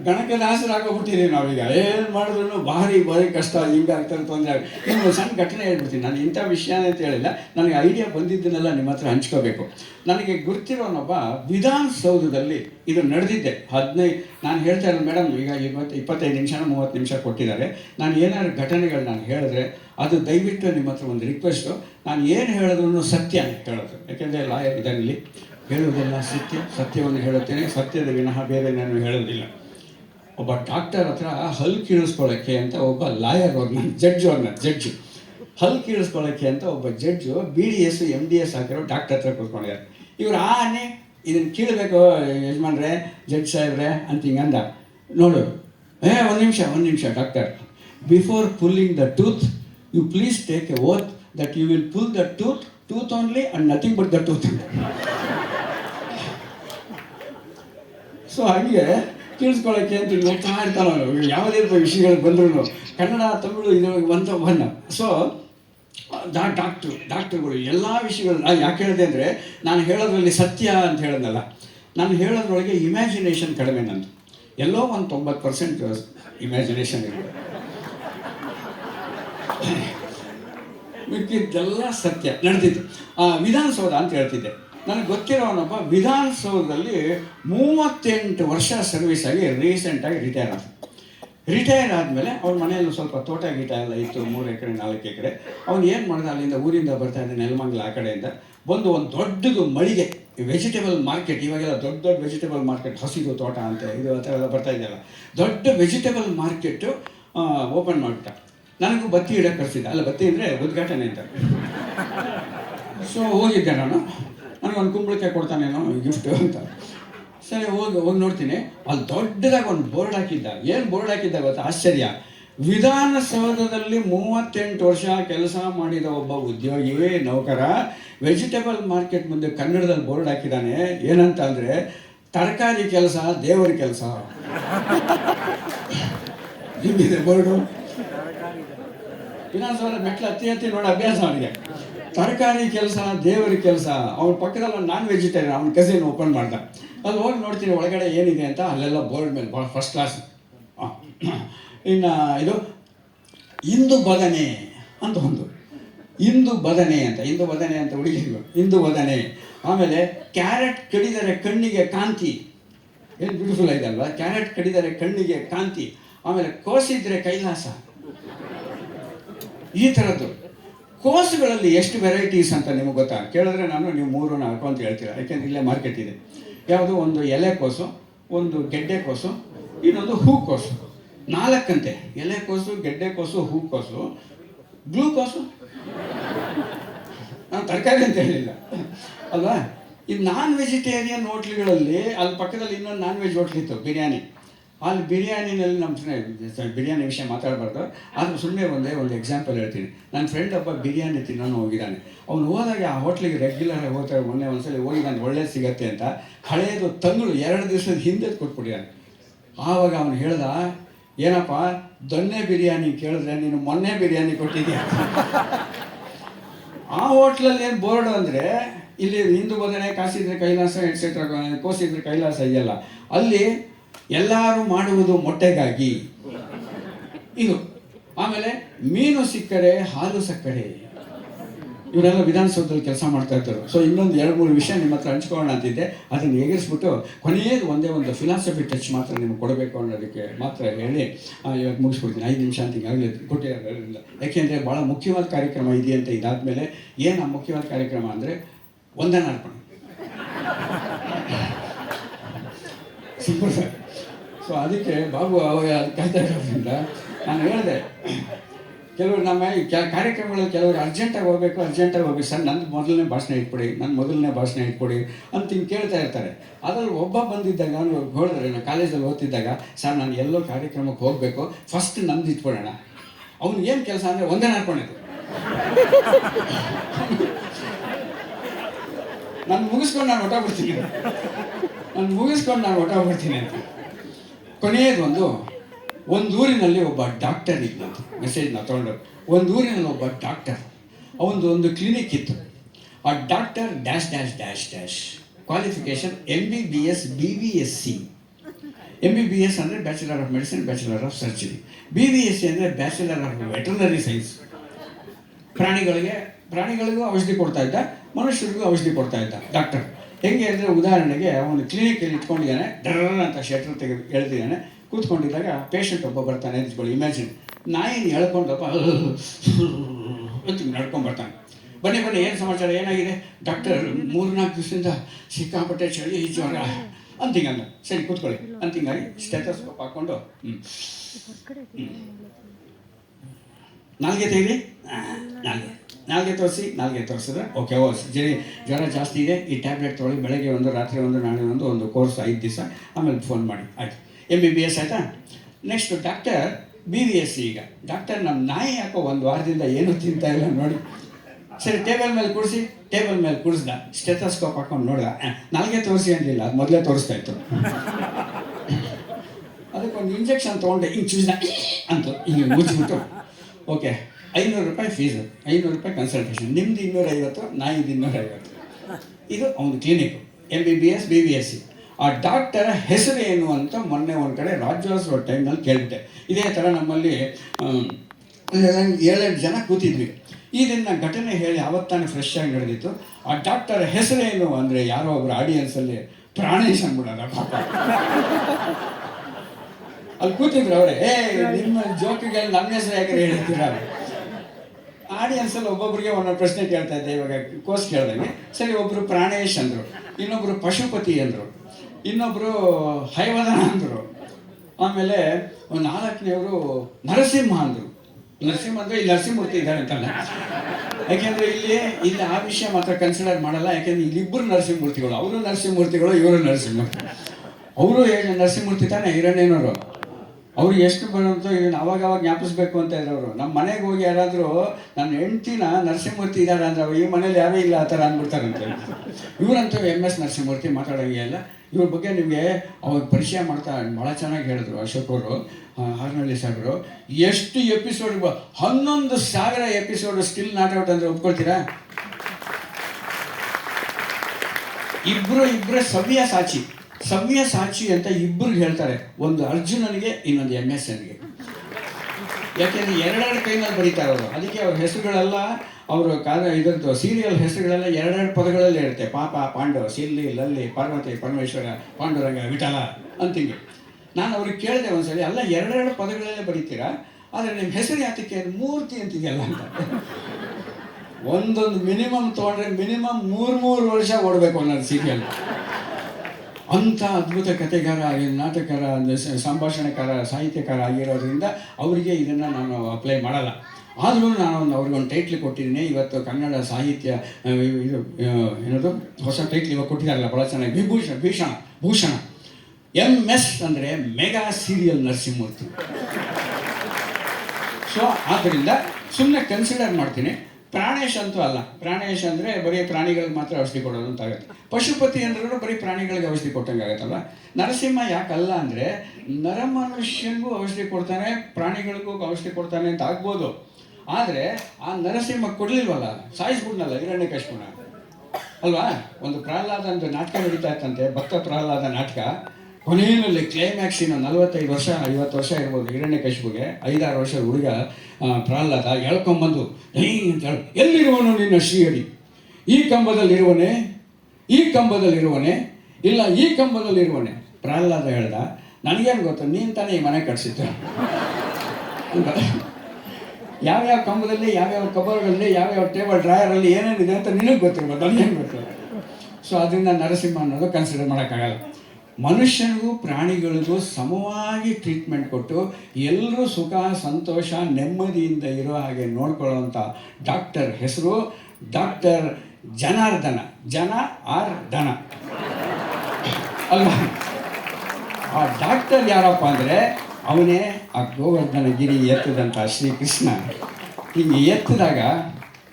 ಆಗೋಯ್ತಲ್ಲ ಗಣಕದಾಸರಾಗೋಗ್ಬಿಟ್ಟಿದ್ದೀವಿ ನಾವೀಗ. ಏನು ಮಾಡಿದ್ರು ಭಾರಿ ಭಾರಿ ಕಷ್ಟ ಹಿಂಗೆ ಆಗ್ತಾರೆ ತೊಂದರೆ ಆಗ ಒಂದು ಸಣ್ಣ ಘಟನೆ ಹೇಳ್ಬಿಡ್ತೀನಿ. ನಾನು ಇಂಥ ವಿಷಯನೇ ಅಂತ ಹೇಳಿಲ್ಲ. ನನಗೆ ಐಡಿಯಾ ಬಂದಿದ್ದನ್ನೆಲ್ಲ ನಿಮ್ಮ ಹತ್ರ ಹಂಚ್ಕೋಬೇಕು. ನನಗೆ ಗುರ್ತಿರೋನೊಬ್ಬ ವಿಧಾನಸೌಧದಲ್ಲಿ ಇದು ನಡೆದಿದ್ದೆ. ಹದಿನೈದು ನಾನು ಹೇಳ್ತಾ ಇರೋದು ಮೇಡಮ್ ಈಗ ಇವತ್ತು ಇಪ್ಪತ್ತೈದು ನಿಮಿಷ, ಮೂವತ್ತು ನಿಮಿಷ ಕೊಟ್ಟಿದ್ದಾರೆ. ನಾನು ಏನಾದ್ರು ಘಟನೆಗಳು ನಾನು ಹೇಳಿದ್ರೆ ಅದು ದಯವಿಟ್ಟು ನಿಮ್ಮ ಹತ್ರ ಒಂದು ರಿಕ್ವೆಸ್ಟು ನಾನು ಏನು ಹೇಳಿದ್ರು ಸತ್ಯ ಅಂತ ಹೇಳೋದು. ಯಾಕೆಂದರೆ ಲಾಯರ್ ಇದರಲ್ಲಿ ಹೇಳುವುದೆಲ್ಲ ಸತ್ಯ. ಸತ್ಯವನ್ನು ಹೇಳುತ್ತೇನೆ. ಸತ್ಯದ ವಿನಃ ಬೇರೆ ನಾನು ಹೇಳೋದಿಲ್ಲ ಒಬ್ಬ ಡಾಕ್ಟರ್ ಹತ್ರ ಹಲ್ ಕೀಳಿಸ್ಕೊಳ್ಳೋಕ್ಕೆ ಅಂತ ಒಬ್ಬ ಲಾಯರ್ ಅವ್ರನ್ನ ಜಡ್ಜ್ ಅವ್ರನ್ನ ಜಡ್ಜು ಹಲ್ ಕೀಳಿಸ್ಕೊಳ್ಳೋಕ್ಕೆ ಅಂತ ಒಬ್ಬ judge B D S M D S ಹಾಕಿರೋ ಡಾಕ್ಟರ್ ಹತ್ರ ಕೂತ್ಕೊಂಡಿದ್ದಾರೆ ಇವ್ರು ಆನೆ ಇದನ್ನು ಕೀಳಬೇಕು, ಯಜಮಾನ್ರೆ ಜಡ್ಜ್ ಸಾಹೇಬ್ರೆ, ಅಂತ ಹಿಂಗಂದ ನೋಡು, ಏ, ಒಂದು ನಿಮಿಷ ಒಂದು ನಿಮಿಷ doctor before pulling the tooth you please take a oath that you will pull the tooth tooth only and nothing but the tooth so ಹಾಗೆ ತಿಳಿಸ್ಕೊಳ್ಳೋಕ್ಕೆ ಅಂತ ಹೋಗ್ತಾ ಇರ್ತಾನೆ. ಯಾವುದೇ ವಿಷಯಗಳು ಬಂದ್ರು ಕನ್ನಡ, ತಮಿಳು ಇದ್ರ ಬಂತ ಬಣ್ಣ ಸೊ ಡಾ, ಡಾಕ್ಟ್ರು, ಡಾಕ್ಟ್ರುಗಳು ಎಲ್ಲ ವಿಷಯಗಳು ನಾನು ಯಾಕೆ ಹೇಳಿದೆ ಅಂದರೆ ನಾನು ಹೇಳೋದ್ರಲ್ಲಿ ಸತ್ಯ ಅಂತ ಹೇಳಿದ್ನಲ್ಲ ನಾನು ಹೇಳೋದ್ರೊಳಗೆ ಇಮ್ಯಾಜಿನೇಷನ್ ಕಡಿಮೆ ನಂದು. ಎಲ್ಲೋ ಒಂದು ತೊಂಬತ್ತು ಪರ್ಸೆಂಟ್ ಇಮ್ಯಾಜಿನೇಷನ್ ಇರ್ಬೋದು ಮಿಕ್ಕಿದ್ದೆಲ್ಲ ಸತ್ಯ ನಡೆದಿತ್ತು ವಿಧಾನಸೌಧ ಅಂತ ಹೇಳ್ತಿದ್ದೆ. ನನಗೆ ಗೊತ್ತಿರೋನೊಬ್ಬ ವಿಧಾನಸೌಧದಲ್ಲಿ ಮೂವತ್ತೆಂಟು ವರ್ಷ ಸರ್ವಿಸ್ ಆಗಿ ರೀಸೆಂಟಾಗಿ ರಿಟೈರ್ ಆದ. ರಿಟೈರ್ ಆದಮೇಲೆ ಅವ್ರ ಮನೆಯಲ್ಲಿ ಸ್ವಲ್ಪ ತೋಟ ಗೀಟ ಎಲ್ಲ ಇತ್ತು, ಮೂರು ಎಕರೆ, ನಾಲ್ಕು ಎಕರೆ. ಅವ್ನು ಏನು ಮಾಡ್ದ ಅಲ್ಲಿಂದ ಊರಿಂದ ಬರ್ತಾ ಇದ್ದ ನೆಲಮಂಗ್ಲ ಆ ಕಡೆಯಿಂದ, ಬಂದು ಒಂದು ದೊಡ್ಡದು ಮಳಿಗೆ ವೆಜಿಟೇಬಲ್ ಮಾರ್ಕೆಟ್ ಇವಾಗೆಲ್ಲ ದೊಡ್ಡ ದೊಡ್ಡ ವೆಜಿಟೇಬಲ್ ಮಾರ್ಕೆಟ್ ಹಸಿರು ತೋಟ ಅಂತ ಇದು ಆ ಥರ ಎಲ್ಲ ಬರ್ತಾ ಇದೆಯಲ್ಲ. ದೊಡ್ಡ ವೆಜಿಟೇಬಲ್ ಮಾರ್ಕೆಟು ಓಪನ್ ಮಾಡಿಬಿಟ್ಟ. ನನಗೂ ಬತ್ತಿ ಇಡಕ್ಕೆ ಅಲ್ಲ, ಬತ್ತಿ ಅಂದರೆ ಉದ್ಘಾಟನೆ ಅಂತ. ಸೊ ಹೋಗಿದ್ದೆ ನಾನು. ನನಗೊಂದು ಕುಂಬಳಕಾಯಿ ಕೊಡ್ತಾನೇನೋ ಗಿಫ್ಟ್ ಅಂತ. ಸರಿ ಹೋಗಿ ಹೋಗಿ ನೋಡ್ತೀನಿ. ಅಲ್ಲಿ ದೊಡ್ಡದಾಗಿ ಒಂದು ಬೋರ್ಡ್ ಹಾಕಿದ್ದ. ಏನು ಬೋರ್ಡ್ ಹಾಕಿದ್ದ ಗೊತ್ತಾ? ಆಶ್ಚರ್ಯ. ವಿಧಾನಸೌಧದಲ್ಲಿ ಮೂವತ್ತೆಂಟು ವರ್ಷ ಕೆಲಸ ಮಾಡಿದ ಒಬ್ಬ ಉದ್ಯೋಗಿಯೇ ನೌಕರ ವೆಜಿಟೇಬಲ್ ಮಾರ್ಕೆಟ್ ಮುಂದೆ ಕನ್ನಡದಲ್ಲಿ ಬೋರ್ಡ್ ಹಾಕಿದ್ದಾನೆ. ಏನಂತ ಅಂದರೆ ತರಕಾರಿ ಕೆಲಸ ದೇವರ ಕೆಲಸ. ಹಿಂಗಿದೆ ಬೋರ್ಡು? ವಿಧಾನಸೌಧ ಮೆಟ್ಲು ಹತ್ತಿ ಹತ್ತಿ ನೋಡಿ ಅಭ್ಯಾಸ ಅವನಿಗೆ. ತರಕಾರಿ ಕೆಲಸ, ದೇವರ ಕೆಲಸ, ಅವನ ಪಕ್ಕದಲ್ಲಿ ನಾನ್ ವೆಜಿಟೇರಿಯನ್ ಅವನ ಕಸಿನ್ ಓಪನ್ ಮಾಡ್ದ. ಅಲ್ಲಿ ಹೋಗಿ ನೋಡ್ತೀನಿ ಒಳಗಡೆ ಏನಿದೆ ಅಂತ, ಅಲ್ಲೆಲ್ಲ ಬೋರ್ಡ್ ಮೇಲೆ ಭಾಳ ಫಸ್ಟ್ ಕ್ಲಾಸ್ ಇನ್ನು ಇದು, ಇಂದು ಬದನೆ ಅಂತ ಒಂದು. ಇಂದು ಬದನೆ ಅಂತ, ಇಂದು ಬದನೆ ಅಂತ ಹುಡುಗಿರು ಇಂದು ಬದನೆ ಆಮೇಲೆ, ಕ್ಯಾರೆಟ್ ಕಡಿದರೆ ಕಣ್ಣಿಗೆ ಕಾಂತಿ ಏನು ಬ್ಯೂಟಿಫುಲ್ ಅಲ್ವಾ ಕ್ಯಾರೆಟ್ ಕಡಿದರೆ ಕಣ್ಣಿಗೆ ಕಾಂತಿ ಆಮೇಲೆ, ಕೋಸಿದ್ರೆ ಕೈಲಾಸ ಈ ಥರದ್ದು ಕೋಸುಗಳಲ್ಲಿ ಎಷ್ಟು ವೆರೈಟೀಸ್ ಅಂತ ನಿಮಗೆ ಗೊತ್ತಾ? ಕೇಳಿದ್ರೆ ನಾನು ನೀವು ಮೂರು, ನಾಲ್ಕು ಅಂತ ಹೇಳ್ತೀರಾ. ಯಾಕೆಂದ್ರೆ ಇಲ್ಲೇ ಮಾರ್ಕೆಟ್ ಇದೆ. ಯಾವುದು? ಒಂದು ಎಲೆ ಕೋಸು, ಒಂದು ಗೆಡ್ಡೆ ಕೋಸು, ಇನ್ನೊಂದು ಹೂಕೋಸು ನಾಲ್ಕಂತೆ. ಎಲೆ ಕೋಸು, ಗೆಡ್ಡೆ ಕೋಸು ಹೂಕೋಸು ಗ್ಲೂಕೋಸು ನಾನು ತರಕಾರಿ ಅಂತ ಹೇಳಿಲ್ಲ. ಅಲ್ವಾ? ಈ ನಾನ್ ವೆಜಿಟೇರಿಯನ್ ಹೋಟ್ಲುಗಳಲ್ಲಿ, ಅಲ್ಲಿ ಪಕ್ಕದಲ್ಲಿ ಇನ್ನೊಂದು ನಾನ್ ವೆಜ್ ಹೋಟ್ಲ್ ಇತ್ತು, ಬಿರಿಯಾನಿ. ಅಲ್ಲಿ ಬಿರಿಯಾನಿನಲ್ಲಿ ನಮ್ಮ ಸುಮ್ಮನೆ ಬಿರಿಯಾನಿ ವಿಷಯ ಮಾತಾಡಬಾರ್ದು. ಆದರೂ ಸುಮ್ಮನೆ ಒಂದೇ ಒಂದು ಎಕ್ಸಾಂಪಲ್ ಹೇಳ್ತೀನಿ. ನನ್ನ ಫ್ರೆಂಡ್ ಒಬ್ಬ ಬಿರಿಯಾನಿ ತಿನ್ನೋನು ಹೋಗಿದ್ದಾನೆ ಅವ್ನು ಹೋದಾಗ ಆ ಹೋಟ್ಲಿಗೆ ರೆಗ್ಯುಲರ್ ಹೋಗ್ತಾರೆ ಮೊನ್ನೆ ಹೋಗಿ ನಾನು ಒಳ್ಳೆ ಸಿಗತ್ತೆ ಅಂತ. ಹಳೆಯದು ತಂಗಳು ಎರಡು ದಿವಸದ ಹಿಂದೆ ಕೊಟ್ಬಿಟ್ಟಿದ್ದಾನೆ ಆವಾಗ ಅವನು ಹೇಳ್ದ, ಏನಪ್ಪ, ದೊನ್ನೆ ಬಿರಿಯಾನಿ ಕೇಳಿದ್ರೆ ನೀನು ಮೊನ್ನೆ ಬಿರಿಯಾನಿ ಕೊಟ್ಟಿದ್ಯಾ? ಆ ಹೋಟ್ಲಲ್ಲಿ ಏನು ಬೋರ್ಡ್ ಅಂದರೆ, ಇಲ್ಲಿ ಹಿಂದೂ ಬೋಧನೆ ಕಾಸಿದ್ರೆ ಕೈಲಾಸ ಎಟ್ಸೆಟ್ರಾ ಕೋಸಿದ್ರೆ ಕೈಲಾಸ ಇದೆಯಲ್ಲ ಅಲ್ಲಿ ಎಲ್ಲರೂ ಮಾಡುವುದು ಮೊಟ್ಟೆಗಾಗಿ. ಇದು. ಆಮೇಲೆ ಮೀನು ಸಿಕ್ಕರೆ ಹಾಲು ಸಕ್ಕರೆ. ಇವರೆಲ್ಲ ವಿಧಾನಸೌಧದಲ್ಲಿ ಕೆಲಸ ಮಾಡ್ತಾ ಇರ್ತಾರೆ ಸೊ ಇನ್ನೊಂದು ಎರಡು ಮೂರು ವಿಷಯ ನಿಮ್ಮ ಹತ್ರ ಹಂಚ್ಕೊಳ್ಳೋಣ ಅಂತಿದ್ದೆ. ಅದನ್ನು ಎಗರಿಸ್ಬಿಟ್ಟು ಕೊನೆಯದು ಒಂದೇ ಒಂದು ಫಿಲಾಸಫಿ ಟಚ್ ಮಾತ್ರ ನಿಮ್ಗೆ ಕೊಡಬೇಕು ಅನ್ನೋದಕ್ಕೆ ಮಾತ್ರ ಹೇಳಿ ಇವಾಗ ಮುಗಿಸ್ಬಿಡ್ತೀನಿ. ಐದು ನಿಮಿಷ ಅಂತ ಈಗಾಗಲೇ ಕೊಟ್ಟಿರೋದ್ರಿಂದ ಯಾಕೆಂದರೆ ಭಾಳ ಮುಖ್ಯವಾದ ಕಾರ್ಯಕ್ರಮ ಇದೆಯಂತ ಇದಾದಮೇಲೆ ಏನು ಆ ಮುಖ್ಯವಾದ ಕಾರ್ಯಕ್ರಮ ಅಂದರೆ ವಂದನಾರ್ಪಣೆ. <laughs> ಸೂಪರ್ ಸರ್ ಸೊ ಅದಕ್ಕೆ ಬಾಬು ಅವಾಗ ಕಾಯ್ತಾ ಇರೋದ್ರಿಂದ ನಾನು ಹೇಳಿದೆ, ಕೆಲವರು ನಮ್ಮ ಈ ಕಾರ್ಯಕ್ರಮಗಳು ಕೆಲವರು ಅರ್ಜೆಂಟಾಗಿ ಹೋಗ್ಬೇಕು ಅರ್ಜೆಂಟಾಗಿ ಹೋಗಿ ಸರ್ ನನ್ನ ಮೊದಲನೇ ಭಾಷಣ ಇಟ್ಕೊಡಿ ನನ್ನ ಮೊದಲನೇ ಭಾಷಣ ಇಟ್ಕೊಡಿ ಅಂತ ಹಿಂಗೆ ಕೇಳ್ತಾ ಇರ್ತಾರೆ. ಅದರಲ್ಲಿ ಒಬ್ಬ ಬಂದಿದ್ದಾಗ ನಾನು ಹೇಳಿದ್ರೆ ನಾನು ಕಾಲೇಜಲ್ಲಿ ಓದ್ತಿದ್ದಾಗ, ಸರ್, ನಾನು ಎಲ್ಲೋ ಕಾರ್ಯಕ್ರಮಕ್ಕೆ ಹೋಗಬೇಕು. ಫಸ್ಟ್ ನಂದು ಇಟ್ಕೊಡೋಣ ಅವ್ನು ಏನು ಕೆಲಸ ಅಂದರೆ ಒಂದೇ ಹಾಕೊಂಡಿದ್ದು ನಾನು ಮುಗಿಸ್ಕೊಂಡು ನಾನು ಹೊಟ್ಟ ಬಿಡ್ತೀನಿ ನಾನು ಮುಗಿಸ್ಕೊಂಡು ನಾನು ಹೊಟ್ಟ ಬಿಡ್ತೀನಿ ಅಂತ. ಕೊನೆಯದೊಂದು ಒಂದು ಊರಿನಲ್ಲಿ ಒಬ್ಬ ಡಾಕ್ಟರ್ ಇದ್ದಂತೆ ಮೆಸೇಜ್ನ ತಗೊಂಡು. ಒಂದು ಊರಿನಲ್ಲಿ ಒಬ್ಬ ಡಾಕ್ಟರ್ ಅವನದು ಒಂದು ಕ್ಲಿನಿಕ್ ಇತ್ತು. ಆ doctor dash dash dash dash qualification M B B S B V S C M B B S ಅಂದರೆ bachelor of medicine bachelor of surgery B V S C ಅಂದರೆ ಬ್ಯಾಚುಲರ್ ಆಫ್ ವೆಟರ್ನರಿ ಸೈನ್ಸ್ ಪ್ರಾಣಿಗಳಿಗೆ, ಪ್ರಾಣಿಗಳಿಗೂ ಔಷಧಿ ಕೊಡ್ತಾ ಇದ್ದ, ಮನುಷ್ಯರಿಗೂ ಔಷಧಿ ಕೊಡ್ತಾ ಇದ್ದ ಡಾಕ್ಟರ್ ಹೆಂಗೆ ಅಂದರೆ ಉದಾಹರಣೆಗೆ ಅವನು ಕ್ಲಿನಿಕಲ್ಲಿ ಇಟ್ಕೊಂಡಿದ್ದಾನೆ ಡರ್ ಅಂತ ಶೆಟ್ರ್ ತೆಗೆದು ಎಳ್ದಿದ್ದಾನೆ. ಕೂತ್ಕೊಂಡಿದ್ದಾಗ ಪೇಷಂಟ್ ಒಬ್ಬ ಬರ್ತಾನೆ ಎದ್ಕೊಳ್ಳಿ ಇಮ್ಯಾಜಿನ್ ನಾಯಿ ಎಳ್ಕೊಂಡಪ್ಪ ಅಂತ ನಡ್ಕೊಂಡು ಬರ್ತಾನೆ. ಬನ್ನಿ ಬನ್ನಿ, ಏನು ಸಮಾಚಾರ, ಏನಾಗಿದೆ? ಡಾಕ್ಟರ್ ಮೂರ್ನಾಲ್ಕು ದಿವಸದಿಂದ ಸಿಕ್ಕಾಪಟ್ಟೆ ಚಳಿ, ಜ್ವರ ಅಂತಿಂಗಂದ ಸರಿ, ಕೂತ್ಕೊಳ್ಳಿ. ಅಂತಿಂಗಾಗಿ ಸ್ಟೇಟಸ್ ಹಾಕ್ಕೊಂಡು ಹ್ಞೂ ನಾಲ್ಗೆ ತೆಗೀರಿ? ನಾಲ್ಗೆ. ನಾಲ್ಗೆ ತೋರಿಸಿ, ನಾಲ್ಗೆ ತೋರಿಸಿದ್ರೆ? ಓಕೆ ಓ ಜರಿ ಜ್ವರ ಜಾಸ್ತಿ ಇದೆ, ಈ ಟ್ಯಾಬ್ಲೆಟ್ ತೊಗೊಳ್ಳಿ. ಬೆಳಗ್ಗೆ ಒಂದು, ರಾತ್ರಿ ಒಂದು, ನಾಳೆ ಒಂದು ಒಂದು ಕೋರ್ಸ್ ಐದು ದಿವಸ. ಆಮೇಲೆ ಫೋನ್ ಮಾಡಿ. ಆಯಿತು. ಎಂ ಬಿ ಬಿ ಎಸ್ ಆಯಿತಾ? Next doctor B V S ಈಗ. ಡಾಕ್ಟರ್ ನಮ್ಮ ನಾಯಿ ಯಾಕೋ ಒಂದು ವಾರದಿಂದ ಏನೂ ತಿಂತಾ ಇಲ್ಲ ನೋಡಿ. ಸರಿ ಟೇಬಲ್ ಮೇಲೆ ಕೂಡಿಸಿ ಟೇಬಲ್ ಮೇಲೆ ಕೂಡಿಸ್ದ ಸ್ಟೆಥೋಸ್ಕೋಪ್ ಹಾಕೊಂಡು ನೋಡ್ದ. ನಾಲ್ಗೆ ತೋರಿಸಿ ಅಂದಿಲ್ಲ. ಅದು ಮೊದಲೇ ತೋರಿಸ್ತಾ ಇತ್ತು. ಅದಕ್ಕೊಂದು ಇಂಜೆಕ್ಷನ್ ತೊಗೊಂಡೆ. ಹಿಂಗೆ ಚೂಸ್ದ. ಅಂತ ಹಿಂಗೆ ಮುಚ್ಚಿಬಿಟ್ಟು. ಓಕೆ ಐನೂರು ರೂಪಾಯಿ ಫೀಸ್ ಐನೂರು ರೂಪಾಯಿ ಕನ್ಸಲ್ಟೇಷನ್ ನಿಮ್ದು ಇನ್ನೂರೈವತ್ತು ನಾಯಿದು ಇನ್ನೂರೈವತ್ತು ಇದು ಅವನ clinic M B B S B B S C ಆ ಡಾಕ್ಟರ ಹೆಸರು ಏನು ಅಂತ ಮೊನ್ನೆ ಒಂದು ಕಡೆ ರಾಜ್ಯೋತ್ಸವ ಟೈಮ್ನಲ್ಲಿ ಕೇಳಿಬಿಟ್ಟೆ ಇದೇ ಥರ ನಮ್ಮಲ್ಲಿ ಏಳೆಂಟು ಜನ ಕೂತಿದ್ವಿ. ಇದನ್ನ ಘಟನೆ ಹೇಳಿ ಅವತ್ತಾನೆ ಫ್ರೆಶ್ ಆಗಿ ನಡೆದಿತ್ತು. ಆ ಡಾಕ್ಟರ್ ಹೆಸರೇನು ಅಂದರೆ ಯಾರೋ ಒಬ್ರು ಆಡಿಯನ್ಸಲ್ಲಿ ಪ್ರಾಣೇಶ್ ಅಂದ್ಬಿಡೋಣ ಪಾಪ. ಅಲ್ಲಿ ಕೂತಿದ್ರು ಅವರೇ ಏ ನಿಮ್ಮ ಜೋಕಿಗೆ ನನ್ನ ಹೆಸರು ಯಾಕೆ ಹೇಳ್ತೀರಾ ಆಡಿಯನ್ಸ್ ಅಲ್ಲಿ ಒಬ್ಬೊಬ್ಬರಿಗೆ ಒಂದೊಂದು ಪ್ರಶ್ನೆ ಕೇಳ್ತಾ ಇದ್ದೆ, ಇವಾಗ ಕೋರ್ಸ್ ಕೇಳ್ದಂಗೆ. ಸರಿ, ಒಬ್ರು ಪ್ರಾಣೇಶ್ ಅಂದರು, ಇನ್ನೊಬ್ರು ಪಶುಪತಿ ಅಂದ್ರು, ಇನ್ನೊಬ್ರು ಹೈವದನ ಅಂದರು, ಆಮೇಲೆ ಒಂದು ನಾಲ್ಕನೇವರು ನರಸಿಂಹ ಅಂದರು. ನರಸಿಂಹ ಅಂದ್ರೆ ಇಲ್ಲಿ ನರಸಿಂಹಮೂರ್ತಿ ಇದ್ದಾರೆ ಅಂತಲ್ಲ. ಯಾಕೆಂದ್ರೆ ಇಲ್ಲಿ ಇಲ್ಲಿ ಆ ವಿಷಯ ಮಾತ್ರ ಕನ್ಸಿಡರ್ ಮಾಡಲ್ಲ, ಯಾಕೆಂದ್ರೆ ಇಲ್ಲಿಬ್ಬರು ನರಸಿಂಹಮೂರ್ತಿಗಳು ಅವರು ನರಸಿಂಹಮೂರ್ತಿಗಳು ಇವರು ನರಸಿಂಹಮೂರ್ತಿ ಅವರು ನರಸಿಂಹಮೂರ್ತಿ ತಾನೇ ಹಿರಣ್ಯನವರು ಅವ್ರು ಎಷ್ಟು ಬರುತ್ತೋ ಇದನ್ನ ಅವಾಗ ಅವಾಗ ಜ್ಞಾಪಿಸ್ಬೇಕು ಅಂತ ಇದ್ರು ಅವರು ನಮ್ಮ ಮನೆಗೆ ಹೋಗಿ ಯಾರಾದರೂ ನನ್ನ ಹೆಂಡ್ತಿನ ನರಸಿಂಹಮೂರ್ತಿ ಇದ್ದಾರೆ ಅಂದ್ರೆ ಈ ಮನೇಲಿ ಯಾರೂ ಇಲ್ಲ ಆ ಥರ ಅಂದ್ಬಿಡ್ತಾರಂತೆ ಇವರಂತೂ ಎಂ ಎಸ್ ನರಸಿಂಹಮೂರ್ತಿ ಮಾತಾಡೋಂಗೆ ಇಲ್ಲ. ಇವ್ರ ಬಗ್ಗೆ ನಿಮಗೆ ಅವ್ರ ಪರಿಚಯ ಮಾಡ್ತಾ ಭಾಳ ಚೆನ್ನಾಗಿ ಹೇಳಿದ್ರು ಅಶೋಕ್ ಅವರು ಹಾರ್ನಳ್ಳಿ ಸಾಗರು ಎಷ್ಟು ಎಪಿಸೋಡ್ ಹನ್ನೊಂದು ಸಾವಿರ ಎಪಿಸೋಡ್ ಸ್ಟಿಲ್ ನಾಟ್ ಔಟ್ ಅಂದ್ರೆ ಒಪ್ಕೊಳ್ತೀರಾ? ಇಬ್ರು ಇಬ್ಬರೇ ಸವ್ಯ ಸಾಚಿ. ಸವ್ಯ ಸಾಕ್ಷಿ ಅಂತ ಇಬ್ಬರು ಹೇಳ್ತಾರೆ. ಒಂದು ಅರ್ಜುನನಿಗೆ, ಇನ್ನೊಂದು ಎಂ ಎಸ್ ಎನ್ಗೆ. ಯಾಕೆಂದ್ರೆ ಎರಡೆರಡು ಕೈನಲ್ಲಿ ಬರೀತಾ ಇರೋದು ಅದಕ್ಕೆ ಅವ್ರ ಹೆಸರುಗಳೆಲ್ಲ, ಅವರು ಕಾದ ಇದಂತ ಸೀರಿಯಲ್ ಹೆಸರುಗಳೆಲ್ಲ ಎರಡೆರಡು ಪದಗಳಲ್ಲಿ ಇರುತ್ತೆ. ಪಾಪ ಪಾಂಡವ ಸಿಲ್ಲಿ, ಲಲ್ಲಿ, ಪಾರ್ವತಿ, ಪರಮೇಶ್ವರ, ಪಾಂಡುರಂಗ, ವಿಠಲ ಅಂತಿಂಗೆ. ನಾನು ಅವ್ರಿಗೆ ಕೇಳಿದೆ ಒಂದ್ಸಲಿ, ಅಲ್ಲ, ಎರಡೆರಡು ಪದಗಳಲ್ಲೇ ಬರೀತೀರಾ? ಆದರೆ ನಿಮ್ಮ ಹೆಸರು ಯಾತಕ್ಕೆ? ಮೂರ್ತಿ ಅಂತಿದೆಯಲ್ಲ ಅಂತ. ಒಂದೊಂದು ಮಿನಿಮಮ್ ತೊಗೊಂಡ್ರೆ ಮಿನಿಮಮ್ ಮೂರು ಮೂರು ವರ್ಷ ಓಡಬೇಕು ಅನ್ನೋದು ಸೀರಿಯಲ್ ಅಂಥ ಅದ್ಭುತ ಕಥೆಗಾರ ನಾಟಕಕಾರ ಸಂಭಾಷಣೆಕಾರ, ಸಾಹಿತ್ಯಕಾರ ಆಗಿರೋದ್ರಿಂದ ಅವರಿಗೆ ಇದನ್ನು ನಾನು ಅಪ್ಲೈ ಮಾಡಲ್ಲ. ಆದರೂ ನಾನು ಒಂದು ಅವ್ರಿಗೊಂದು ಟೈಟ್ಲ್ ಕೊಟ್ಟಿದ್ದೀನಿ. ಇವತ್ತು ಕನ್ನಡ ಸಾಹಿತ್ಯ ಇದು ಏನದು? ಹೊಸ ಟೈಟ್ಲ್ ಇವಾಗ ಕೊಟ್ಟಿದ್ದಾರಲ್ಲ ಭಾಳ ಚೆನ್ನಾಗಿ. ವಿಭೂಷಣ, ಭೀಷಣ, ಭೂಷಣ. ಎಂ ಎಸ್ ಅಂದರೆ ಮೆಗಾ ಸೀರಿಯಲ್ ನರಸಿಂಹಮೂರ್ತಿ. ಸೊ ಆದ್ದರಿಂದ ಸುಮ್ಮನೆ ಕನ್ಸಿಡರ್ ಮಾಡ್ತೀನಿ. ಪ್ರಾಣೇಶ್ ಅಂತೂ ಅಲ್ಲ. ಪ್ರಾಣೇಶ್ ಅಂದರೆ ಬರೀ ಪ್ರಾಣಿಗಳಿಗೆ ಮಾತ್ರ ಔಷಧಿ ಕೊಡೋದು ಅಂತ ಆಗುತ್ತೆ. ಪಶುಪತಿ ಅಂದ್ರೂ ಬರೀ ಪ್ರಾಣಿಗಳಿಗೆ ಔಷಧಿ ಕೊಟ್ಟಂಗೆ ಆಗುತ್ತಲ್ಲ ನರಸಿಂಹ ಯಾಕಲ್ಲ ಅಂದರೆ ನರಮನುಷ್ಯನಿಗೂ ಔಷಧಿ ಕೊಡ್ತಾನೆ, ಪ್ರಾಣಿಗಳಿಗೂ ಔಷಧಿ ಕೊಡ್ತಾನೆ ಅಂತ ಆಗ್ಬೋದು. ಆದರೆ ಆ ನರಸಿಂಹ ಕೊಡಲಿಲ್ವಲ್ಲ? ಸಾಯಿಸ್ಬಿಡ್ನಲ್ಲ ಹಿರಣ್ಯಕಶ್ಮನ ಅಲ್ವಾ? ಒಂದು ಪ್ರಹ್ಲಾದ ಒಂದು ನಾಟಕ ನಡೀತಾ ಇತ್ತಂತೆ, ಭಕ್ತ ಪ್ರಹ್ಲಾದ ನಾಟಕ. ಕೊನೆಯಲ್ಲಿ ಕ್ಲೈಮ್ಯಾಕ್ಸ್ ಇನ್ನು ನಲವತ್ತೈದು ವರ್ಷ, ಐವತ್ತು ವರ್ಷ ಇರ್ಬೋದು. ಹಿರಣ್ಯ ಕಶಿಪುಗೆ ಐದಾರು ವರ್ಷ ಹುಡುಗ ಪ್ರಹ್ಲಾದ ಎಳ್ಕೊಂಬಂದು, ಹೈ ಅಂತ ಹೇಳಿ. ಎಲ್ಲಿರುವನು ನಿನ್ನ ಶ್ರೀಹರಿ ಈ ಕಂಬದಲ್ಲಿರುವನೆ? ಈ ಕಂಬದಲ್ಲಿರುವನೆ? ಇಲ್ಲ, ಈ ಕಂಬದಲ್ಲಿರುವನೆ? ಪ್ರಹ್ಲಾದ ಹೇಳ್ದ, ನನಗೇನು ಗೊತ್ತು, ನೀನು ತಾನೇ ಈ ಮನೆ ಕಟ್ಸಿದ್ದು? ಯಾವ್ಯಾವ ಕಂಬದಲ್ಲಿ, ಯಾವ್ಯಾವ ಕಬರ್ಗಳಲ್ಲಿ, ಯಾವ್ಯಾವ ಟೇಬಲ್ ಡ್ರಾಯರಲ್ಲಿ ಏನೇನಿದೆ ಅಂತ ನಿನಗೆ ಗೊತ್ತಿರ್ಬೋದು, ನನಗೇನು ಗೊತ್ತಿಲ್ಲ ಸೊ ಅದರಿಂದ ನರಸಿಂಹ ಅನ್ನೋದು ಕನ್ಸಿಡರ್ ಮಾಡೋಕ್ಕಾಗಲ್ಲ. ಮನುಷ್ಯನಿಗೂ ಪ್ರಾಣಿಗಳಿಗೂ ಸಮವಾಗಿ ಟ್ರೀಟ್ಮೆಂಟ್ ಕೊಟ್ಟು ಎಲ್ಲರೂ ಸುಖ, ಸಂತೋಷ, ನೆಮ್ಮದಿಯಿಂದ ಇರೋ ಹಾಗೆ ನೋಡ್ಕೊಳ್ಳೋವಂಥ ಡಾಕ್ಟರ್ ಹೆಸರು ಡಾಕ್ಟರ್ ಜನಾರ್ದನ. ಜನ ಆರ್ ಧನ ಅಲ್ವಾ? ಆ ಡಾಕ್ಟರ್ ಯಾರಪ್ಪ ಅಂದರೆ ಅವನೇ ಆ ಗೋವರ್ಧನ ಗಿರಿ ಎತ್ತದಂಥ ಶ್ರೀಕೃಷ್ಣ. ಹೀಗೆ ಎತ್ತಿದಾಗ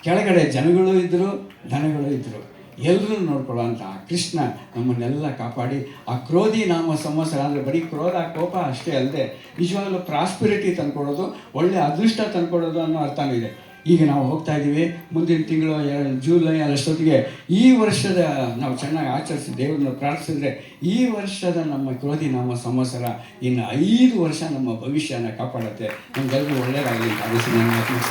ಕೆಳಗಡೆ ಜನಗಳು ಇದ್ದರು ದನಗಳು ಇದ್ದರು ಎಲ್ಲರೂ ನೋಡ್ಕೊಳ್ಳೋಂಥ ಆ ಕೃಷ್ಣ ನಮ್ಮನ್ನೆಲ್ಲ ಕಾಪಾಡಿ, ಆ ಕ್ರೋಧಿ ನಾಮ ಸಂವತ್ಸರ ಅಂದರೆ ಬರೀ ಕ್ರೋಧ, ಕೋಪ ಅಷ್ಟೇ ಅಲ್ಲದೆ ನಿಜವಾಗ್ಲೂ ಪ್ರಾಸ್ಪಿರಿಟಿ ತಂದ್ಕೊಡೋದು, ಒಳ್ಳೆ ಅದೃಷ್ಟ ತಂದ್ಕೊಡೋದು ಅನ್ನೋ ಅರ್ಥನೂ ಇದೆ. ಈಗ ನಾವು ಹೋಗ್ತಾ ಇದ್ದೀವಿ ಮುಂದಿನ ತಿಂಗಳು ಜೂಲೈ ಅಷ್ಟೊತ್ತಿಗೆ ಈ ವರ್ಷದ ನಾವು ಚೆನ್ನಾಗಿ ಆಚರಿಸಿ ದೇವರನ್ನ ಪ್ರಾರ್ಥಿಸಿದ್ರೆ ಈ ವರ್ಷದ ನಮ್ಮ ಕ್ರೋಧಿ ನಾಮ ಸಂವತ್ಸರ ಇನ್ನು ಐದು ವರ್ಷ ನಮ್ಮ ಭವಿಷ್ಯನ ಕಾಪಾಡುತ್ತೆ. ನಮಗೆಲ್ಲರೂ ಒಳ್ಳೆಯದಾಗಲಿ ಅಂತ